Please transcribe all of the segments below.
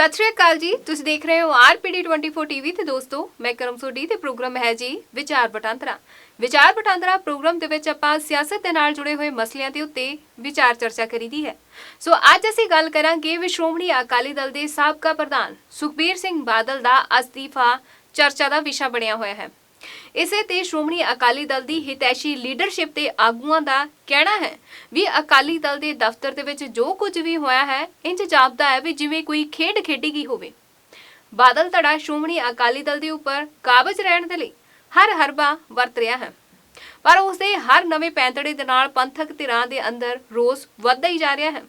ਸਤਿ ਸ਼੍ਰੀ ਅਕਾਲ ਜੀ। ਤੁਸੀਂ ਦੇਖ ਰਹੇ ਹੋ ਆਰਪੀਡੀ 24 ਟੀਵੀ ਤੇ ਦੋਸਤੋ, ਮੈਂ ਕਰਮ ਸੋਢੀ ਤੇ ਪ੍ਰੋਗਰਾਮ ਹੈ ਜੀ ਵਿਚਾਰ ਵਟਾਂਦਰਾ। ਵਿਚਾਰ ਵਟਾਂਦਰਾ ਪ੍ਰੋਗਰਾਮ ਦੇ ਵਿੱਚ ਆਪਾਂ ਸਿਆਸਤ ਦੇ ਨਾਲ ਜੁੜੇ ਹੋਏ ਮਸਲਿਆਂ ਦੇ ਉੱਤੇ ਵਿਚਾਰ ਚਰਚਾ ਕਰੀਦੀ ਹੈ। ਸੋ ਅੱਜ ਅਸੀਂ ਗੱਲ ਕਰਾਂਗੇ ਵੀ ਸ਼੍ਰੋਮਣੀ ਅਕਾਲੀ ਦਲ ਦੇ ਸਾਬਕਾ ਪ੍ਰਧਾਨ ਸੁਖਬੀਰ ਸਿੰਘ ਬਾਦਲ ਦਾ ਅਸਤੀਫਾ ਚਰਚਾ ਦਾ ਵਿਸ਼ਾ ਬਣਿਆ ਹੋਇਆ ਹੈ। ਇਸੇ ਤੇ ਸ਼੍ਰੋਮਣੀ ਅਕਾਲੀ ਦਲ ਦੀ ਹਿਤੈਸ਼ੀ ਲੀਡਰਸ਼ਿਪ ਤੇ ਆਗੂਆਂ ਦਾ ਕਹਿਣਾ ਹੈ ਵੀ ਅਕਾਲੀ ਦਲ ਦੇ ਦਫ਼ਤਰ ਦੇ ਵਿੱਚ ਜੋ ਕੁਝ ਵੀ ਹੋਇਆ ਹੈ ਇੰਜ ਜਾਪਦਾ ਹੈ ਵੀ ਜਿਵੇਂ ਕੋਈ ਖੇਡ ਖੇਡੀ ਗਈ ਹੋਵੇ। ਬਾਦਲ ਧੜਾ ਸ਼੍ਰੋਮਣੀ ਅਕਾਲੀ ਦਲ ਦੇ ਉੱਪਰ ਕਾਬਜ ਰਹਿਣ ਦੇ ਲਈ ਹਰ ਹਰਬਾ ਵਰਤ ਰਿਹਾ ਹੈ। ਪਰ ਉਸਦੇ ਹਰ ਨਵੇਂ ਪੈਂਤੜੇ ਦੇ ਨਾਲ ਪੰਥਕ ਧਿਰਾਂ ਦੇ ਅੰਦਰ ਰੋਸ ਵੱਧਦਾ ਹੀ ਜਾ ਰਿਹਾ ਹੈ।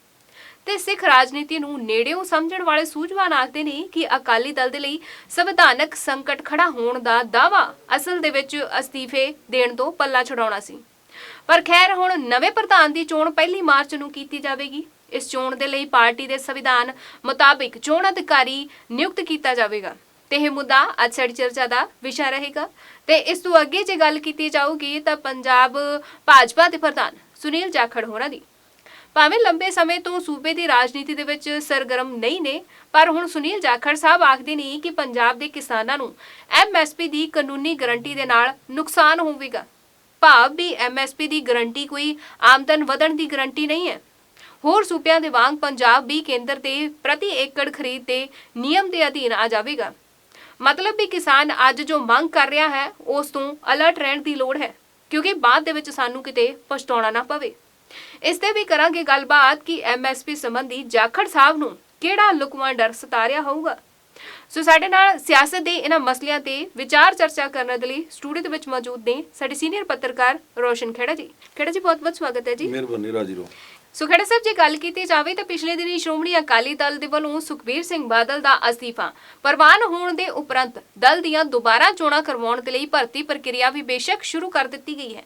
ਤੇ ਸਿੱਖ ਰਾਜਨੀਤੀ ਨੂੰ ਨੇੜਿਓਂ ਸਮਝਣ ਵਾਲੇ ਸੂਝਵਾਨ ਆਖਦੇ ਨੇ ਕਿ ਅਕਾਲੀ ਦਲ ਦੇ ਲਈ ਸੰਵਿਧਾਨਕ ਸੰਕਟ ਖੜਾ ਹੋਣ ਦਾ ਦਾਵਾ ਅਸਲ ਦੇ ਵਿੱਚ ਅਸਤੀਫੇ ਦੇਣ ਤੋਂ ਪੱਲਾ ਛਡਾਉਣਾ ਸੀ। ਪਰ ਖੈਰ ਹੁਣ ਨਵੇਂ ਪ੍ਰਧਾਨ ਦੀ ਚੋਣ ਪਹਿਲੀ ਮਾਰਚ ਨੂੰ ਕੀਤੀ ਜਾਵੇਗੀ। ਇਸ ਚੋਣ ਦੇ ਲਈ ਪਾਰਟੀ ਦੇ ਸੰਵਿਧਾਨ ਮੁਤਾਬਿਕ ਚੋਣ ਅਧਿਕਾਰੀ ਨਿਯੁਕਤ ਕੀਤਾ ਜਾਵੇਗਾ। ਤੇ ਇਹ ਮੁੱਦਾ ਅੱਜ ਸਾਡੀ ਚਰਚਾ ਦਾ ਵਿਸ਼ਾ ਰਹੇਗਾ। ਤੇ ਇਸ ਤੋਂ ਅੱਗੇ ਜੇ ਗੱਲ ਕੀਤੀ ਜਾਊਗੀ ਤਾਂ ਪੰਜਾਬ ਭਾਜਪਾ ਦੇ ਪ੍ਰਧਾਨ ਸੁਨੀਲ ਜਾਖੜ ਹੋਣਾ ਦੀ। ਭਾਵੇਂ ਲੰਬੇ ਸਮੇਂ ਤੋਂ ਸੂਬੇ ਦੀ ਰਾਜਨੀਤੀ ਦੇ ਵਿੱਚ ਸਰਗਰਮ ਨਹੀਂ ਨੇ, ਪਰ ਹੁਣ ਸੁਨੀਲ ਜਾਖੜ ਸਾਹਿਬ ਆਖਦੇ ਨੇ ਕਿ ਪੰਜਾਬ ਦੇ ਕਿਸਾਨਾਂ ਨੂੰ ਐਮਐਸਪੀ ਦੀ ਕਾਨੂੰਨੀ ਗਾਰੰਟੀ ਦੇ ਨਾਲ ਨੁਕਸਾਨ ਹੋਵੇਗਾ। ਭਾਵ ਵੀ ਐਮਐਸਪੀ ਦੀ ਗਾਰੰਟੀ ਕੋਈ ਆਮਦਨ ਵਧਣ ਦੀ ਗਾਰੰਟੀ ਨਹੀਂ ਹੈ। ਹੋਰ ਸੂਬਿਆਂ ਦੇ ਵਾਂਗ ਪੰਜਾਬ ਵੀ ਕੇਂਦਰ ਦੇ ਪ੍ਰਤੀ ਏਕੜ ਖਰੀਦ ਦੇ ਨਿਯਮ ਦੇ ਅਧੀਨ ਆ ਜਾਵੇਗਾ। ਮਤਲਬ ਵੀ ਕਿਸਾਨ ਅੱਜ ਜੋ ਮੰਗ ਕਰ ਰਿਹਾ ਹੈ, ਉਸ ਤੋਂ ਅਲਰਟ ਰਹਿਣ ਦੀ ਲੋੜ ਹੈ, ਕਿਉਂਕਿ ਬਾਅਦ ਦੇ ਵਿੱਚ ਸਾਨੂੰ ਕਿਤੇ ਪਛਤਾਉਣਾ ਨਾ ਪਵੇ। ਇਸ ਤੇ ਵੀ ਕਰਾਂਗੇ ਗੱਲਬਾਤ ਕਿ ਐਮਐਸਪੀ ਸੰਬੰਧੀ ਜਾਖੜ ਸਾਹਿਬ ਨੂੰ ਕਿਹੜਾ ਲੁਕਵਾਂ ਡਰ ਸਤਾ ਰਿਹਾ ਹੋਊਗਾ। ਸੋ ਸਾਡੇ ਨਾਲ ਸਿਆਸਤ ਦੇ ਇਹਨਾਂ ਮਸਲਿਆਂ ਤੇ ਵਿਚਾਰ ਚਰਚਾ ਕਰਨ ਦੇ ਲਈ ਸਟੂਡੀਓ ਦੇ ਵਿੱਚ ਮੌਜੂਦ ਨੇ ਸਾਡੇ ਸੀਨੀਅਰ ਪੱਤਰਕਾਰ ਰੋਸ਼ਨ ਖੇੜਾ ਜੀ। ਖੇੜਾ ਜੀ ਬਹੁਤ-ਬਹੁਤ ਸਵਾਗਤ ਹੈ ਜੀ। ਮਿਹਰਬਾਨੀ ਰਾਜੀ ਰੋ ਸੋ ਖੜਾ ਸਾਹਿਬ ਜੇ ਗੱਲ ਕੀਤੀ ਜਾਵੇ ਤਾਂ ਪਿਛਲੇ ਦਿਨੀ ਸ਼੍ਰੋਮਣੀ ਅਕਾਲੀ ਦਲ ਦੇ ਵੱਲੋਂ ਸੁਖਬੀਰ ਸਿੰਘ ਬਾਦਲ ਦਾ ਅਸਤੀਫਾ ਪ੍ਰਵਾਨ ਹੋਣ ਦੇ ਉਪਰੰਤ ਦਲ ਦੀਆਂ ਦੁਬਾਰਾ ਚੋਣਾਂ ਕਰਵਾਉਣ ਦੇ ਲਈ ਭਰਤੀ ਪ੍ਰਕਿਰਿਆ ਵੀ ਬੇਸ਼ੱਕ ਸ਼ੁਰੂ ਕਰ ਦਿੱਤੀ ਗਈ ਹੈ।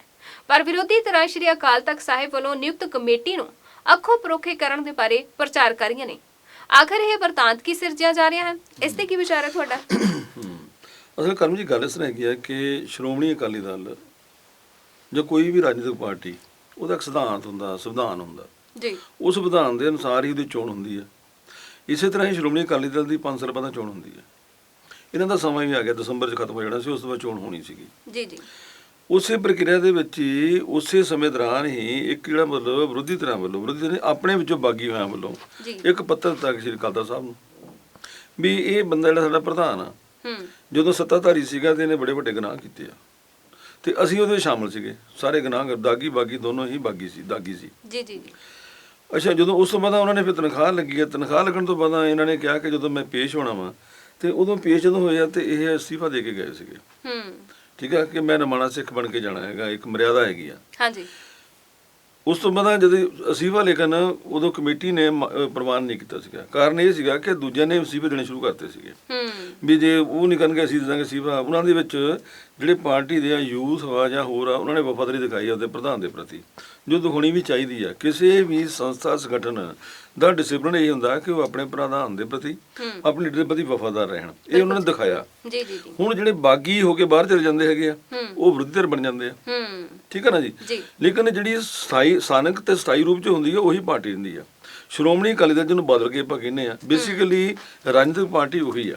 ਪਰ ਵਿਰੋਧੀ ਧਿਰਾਂ ਸ਼੍ਰੀ ਅਕਾਲ ਤਖਤ ਸਾਹਿਬ ਵੱਲੋਂ ਨਿਯੁਕਤ ਕਮੇਟੀ ਨੂੰ ਅੱਖੋਂ ਪਰੋਖੇ ਕਰਨ ਦੇ ਬਾਰੇ ਪ੍ਰਚਾਰ ਕਰ ਰਹੀਆਂ ਨੇ। ਆਖਰ ਇਹ ਵਰਤਾਂਤ ਕੀ ਸਿਰਜਿਆ ਜਾ ਰਿਹਾ ਹੈ? ਇਸ ਤੇ ਕੀ ਵਿਚਾਰ ਹੈ ਤੁਹਾਡਾ? ਅਸਲ ਕਰਮ ਜੀ ਗੱਲ ਇਸ ਤਰ੍ਹਾਂ ਹੈਗੀ ਹੈ ਕਿ ਸ਼੍ਰੋਮਣੀ ਅਕਾਲੀ ਦਲ ਜੋ ਕੋਈ ਵੀ ਰਾਜਨੀਤਿਕ ਪਾਰਟੀ ਉਹਦਾ ਇੱਕ ਸਿਧਾਂਤ ਹੁੰਦਾ ਸੰਵਿਧਾਨ ਹੁੰਦਾ। ਜੀ। ਉਸ ਵਿਧਾਨ ਦੇ ਅਨੁਸਾਰ ਹੀ ਉਹਦੀ ਚੋਣ ਹੁੰਦੀ ਹੈ ਇਸੇ ਤਰ੍ਹਾਂ ਹੀ ਸ਼੍ਰੋਮਣੀ ਅਕਾਲੀ ਦਲ ਦੀ 5 ਸਾਲ ਬਾਅਦ ਚੋਣ ਹੁੰਦੀ ਹੈ ਇਹਨਾਂ ਦਾ ਸਮਾਂ ਵੀ ਆ ਗਿਆ ਦਸੰਬਰ 'ਚ ਖਤਮ ਹੋ ਜਾਣਾ ਸੀ ਉਸ ਤੋਂ ਬਾਅਦ ਚੋਣ ਹੋਣੀ ਸੀਗੀ। ਜੀ ਜੀ। ਉਸੇ ਪ੍ਰਕਿਰਿਆ ਦੇ ਵਿੱਚ ਹੀ ਉਸੇ ਸਮੇਂ ਦੌਰਾਨ ਹੀ ਇੱਕ ਜਿਹੜਾ ਮਤਲਬ ਵਿਰੋਧੀ ਧਿਰਾਂ ਵੱਲੋਂ ਵਿਰੋਧੀ ਨੇ ਆਪਣੇ ਵਿੱਚੋਂ ਬਾਗੀ ਹੋਇਆਂ ਵੱਲੋਂ ਇੱਕ ਪੱਤਰ ਦਿੱਤਾ ਸ਼੍ਰੀ ਕਾਲਤਾ ਸਾਹਿਬ ਨੂੰ ਵੀ ਇਹ ਬੰਦਾ ਜਿਹੜਾ ਸਾਡਾ ਪ੍ਰਧਾਨ ਆ। ਜਦੋਂ ਸੱਤਾਧਾਰੀ ਸੀਗਾ ਤੇ ਇਹਨੇ ਬੜੇ ਵੱਡੇ ਗੁਨਾਹ ਕੀਤੇ ਆ। ਤੇ ਅਸੀਂ ਉਹਦੇ ਵਿੱਚ ਸ਼ਾਮਲ ਸੀਗੇ। ਸਾਰੇ ਗੁਨਾਹ ਦਾਗੀ ਬਾਗੀ ਦੋਨੋਂ ਹੀ ਬਾਗੀ ਸੀ ਦਾਗੀ ਸੀ। ਜੀ ਜੀ ਜੀ। ਅੱਛਾ ਜਦੋਂ ਉਸ ਤੋਂ ਬਾਅਦ ਉਹਨਾਂ ਨੇ ਫਿਰ ਤਨਖਾਹ ਲੱਗੀ ਹੈ ਤਨਖਾਹ ਲੱਗਣ ਤੋਂ ਬਾਅਦ ਇਹਨਾਂ ਨੇ ਕਿਹਾ ਕਿ ਜਦੋਂ ਮੈਂ ਪੇਸ਼ ਹੋਣਾ ਵਾਂ ਤੇ ਉਦੋਂ ਪੇਸ਼ ਜਦੋਂ ਹੋਇਆ ਤੇ ਇਹ ਅਸਤੀਫਾ ਦੇ ਕੇ ਗਏ ਸੀਗੇ। ਹੂੰ। ਠੀਕ ਹੈ ਕਿ ਮੈਂ ਨਮਾਣਾ ਸਿੱਖ ਬਣ ਕੇ ਜਾਣਾ ਹੈਗਾ ਇੱਕ ਮਰਿਆਦਾ ਹੈਗੀ ਆ। ਹਾਂਜੀ। ਉਸ ਤੋਂ ਬਾਅਦ ਜਦੋਂ ਅਸੀਫਾ ਲੇਕਿਨ ਉਦੋਂ ਕਮੇਟੀ ਨੇ ਪ੍ਰਵਾਨ ਨਹੀਂ ਕੀਤਾ ਸੀਗਾ। ਕਾਰਨ ਇਹ ਸੀਗਾ ਕਿ ਦੂਜਿਆਂ ਨੇ ਅਸੀਫੇ ਦੇਣੇ ਸ਼ੁਰੂ ਕਰਤੇ ਸੀਗੇ। ਹੂੰ। ਵੀ ਜੇ ਉਹ ਨਹੀਂ ਕਰਨਗੇ ਅਸੀਂ ਦਾਂਗੇ ਅਸੀਫਾ। ਉਹਨਾਂ ਦੇ ਵਿੱਚ ਜਿਹੜੇ ਪਾਰਟੀ ਦੇ ਆ ਯੂਥ ਵਾ ਜਾਂ ਹੋਰ ਆ ਉਹਨਾਂ ਨੇ ਵਫਾਦਾਰੀ ਦਿਖਾਈ ਆ ਉਹਦੇ ਪ੍ਰਧਾਨ ਦੇ ਪ੍ਰਤੀ। ਜੋ ਦਿਖਾਉਣੀ ਵੀ ਚਾਹੀਦੀ ਆ। ਕਿਸੇ ਵੀ ਸੰਸਥਾ ਸੰਗਠਨ ਦਾ ਡਿਸਪਲਿਨ ਇਹ ਹੁੰਦਾ ਕਿ ਉਹ ਆਪਣੇ ਪ੍ਰਧਾਨ ਦੇ ਪ੍ਰਤੀ ਆਪਣੇ ਲੀਡਰ ਦੇ ਪ੍ਰਤੀ ਵਫਾਦਾਰ ਰਹਿਣ। ਇਹ ਉਹਨਾਂ ਨੇ ਦਿਖਾਇਆ। ਜੀ ਜੀ ਜੀ। ਹੁਣ ਜਿਹੜੇ ਬਾਗੀ ਹੋ ਕੇ ਬਾਹਰ ਚਲੇ ਜਾਂਦੇ ਹੈਗੇ ਆ ਉਹ ਵਿਰੋਧੀ ਧਿਰ ਬਣ ਜਾਂਦੇ ਆ। ਠੀਕ ਹੈ ਨਾ ਜੀ? ਲੇਕਿਨ ਜਿਹੜੀ ਸਥਾਈ ਸਥਾਨਕ ਤੇ ਸਥਾਈ ਰੂਪ ਚ ਹੁੰਦੀ ਹੈ ਉਹੀ ਪਾਰਟੀ ਹੁੰਦੀ ਆ। ਸ਼੍ਰੋਮਣੀ ਅਕਾਲੀ ਦਲ ਜਿਹਨੂੰ ਬਦਲ ਕੇ ਆਪਾਂ ਕਹਿੰਦੇ ਆ ਬੇਸਿਕਲੀ ਰਾਜਨੀਤਿਕ ਪਾਰਟੀ ਉਹੀ ਆ।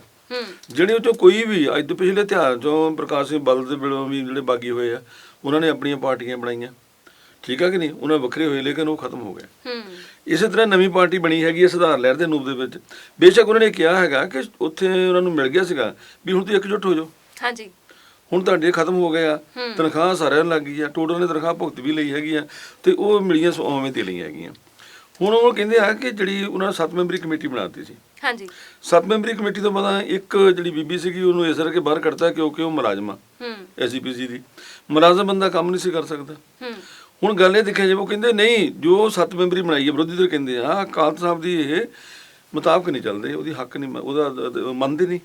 ਜਿਹੜੇ ਉਹ ਚੋਂ ਕੋਈ ਵੀ ਅੱਜ ਤੋਂ ਪਿਛਲੇ ਇਤਿਹਾਸ ਚੋਂ ਪ੍ਰਕਾਸ਼ ਸਿੰਘ ਬਾਦਲ ਦੇ ਵੇਲੋਂ ਵੀ ਜਿਹੜੇ ਬਾਗੀ ਹੋਏ ਆ ਉਹਨਾਂ ਨੇ ਆਪਣੀਆਂ ਪਾਰਟੀਆਂ ਬਣਾਈਆਂ। ਠੀਕ ਆ ਕਿ ਨਹੀਂ? ਉਹਨਾਂ ਵੱਖਰੇ ਹੋਏ ਲੇਕਿਨ ਉਹ ਖਤਮ ਹੋ ਗਏ। ਇਸੇ ਤਰ੍ਹਾਂ ਨਵੀਂ ਪਾਰਟੀ ਬਣੀ ਹੈਗੀ ਹੈ ਸੁਧਾਰ ਲਹਿਰ ਦੇ ਨੂਪ ਦੇ ਵਿੱਚ। ਬੇਸ਼ੱਕ ਉਹਨਾਂ ਨੇ ਕਿਹਾ ਹੈਗਾ ਕਿ ਉੱਥੇ ਉਹਨਾਂ ਨੂੰ ਮਿਲ ਗਿਆ ਸੀਗਾ ਵੀ ਹੁਣ ਤੁਸੀਂ ਇਕਜੁੱਟ ਹੋ ਜਾਓ। ਹਾਂਜੀ। ਹੁਣ ਤੁਹਾਡੇ ਖਤਮ ਹੋ ਗਏ ਆ। ਤਨਖਾਹ ਸਾਰਿਆਂ ਨੂੰ ਲੱਗ ਗਈ ਆ ਟੋਟਲ ਨੇ ਤਨਖਾਹ ਭੁਗਤ ਵੀ ਲਈ ਹੈਗੀ ਆ ਤੇ ਉਹ ਮਿਲੀਆਂ ਸੋ ਉਵੇਂ ਤੇ ਲਈਆਂ ਹੈਗੀਆਂ। ਹੁਣ ਉਹ ਕਹਿੰਦੇ ਆ ਕਿ ਜਿਹੜੀ ਉਹਨਾਂ ਸੱਤ ਮੈਂਬਰੀ ਕਮੇਟੀ ਬਣਾਤੀ ਸੀ। ਹਾਂਜੀ। ਸੱਤ ਮੈਂਬਰੀ ਕਮੇਟੀ ਤੋਂ ਬਾਅਦ ਇੱਕ ਜਿਹੜੀ ਬੀਬੀ ਸੀਗੀ ਉਹਨੂੰ ਇਸ ਕਰਕੇ ਬਾਹਰ ਕੱਢਤਾ ਕਿਉਂਕਿ ਉਹ ਮੁਲਾਜ਼ਮ ਹੂੰ। ਐਸਜੀਪੀਸੀ ਦੀ। ਮੁਲਾਜ਼ਮ ਬੰਦਾ ਕੰਮ ਨਹੀਂ ਸੀ ਕਰ ਸਕਦਾ। ਹੂੰ। ਹੁਣ ਗੱਲ ਇਹ ਦੇਖਿਆ ਜੇ ਉਹ ਕਹਿੰਦੇ ਨਹੀਂ ਜੋ ਸੱਤ ਮੈਂਬਰੀ ਬਣਾਈ ਹੈ ਵਿਰੋਧੀ ਧਿਰ ਕਹਿੰਦੇ ਆ ਅਕਾਲ ਸਾਹਿਬ ਦੀ ਇਹ ਮੁਤਾਬਕ ਨਹੀਂ ਚੱਲਦੇ ਉਹਦੀ ਹੱਕ ਨਹੀਂ ਉਹਦਾ ਮੰਨਦੇ ਨਹੀਂ।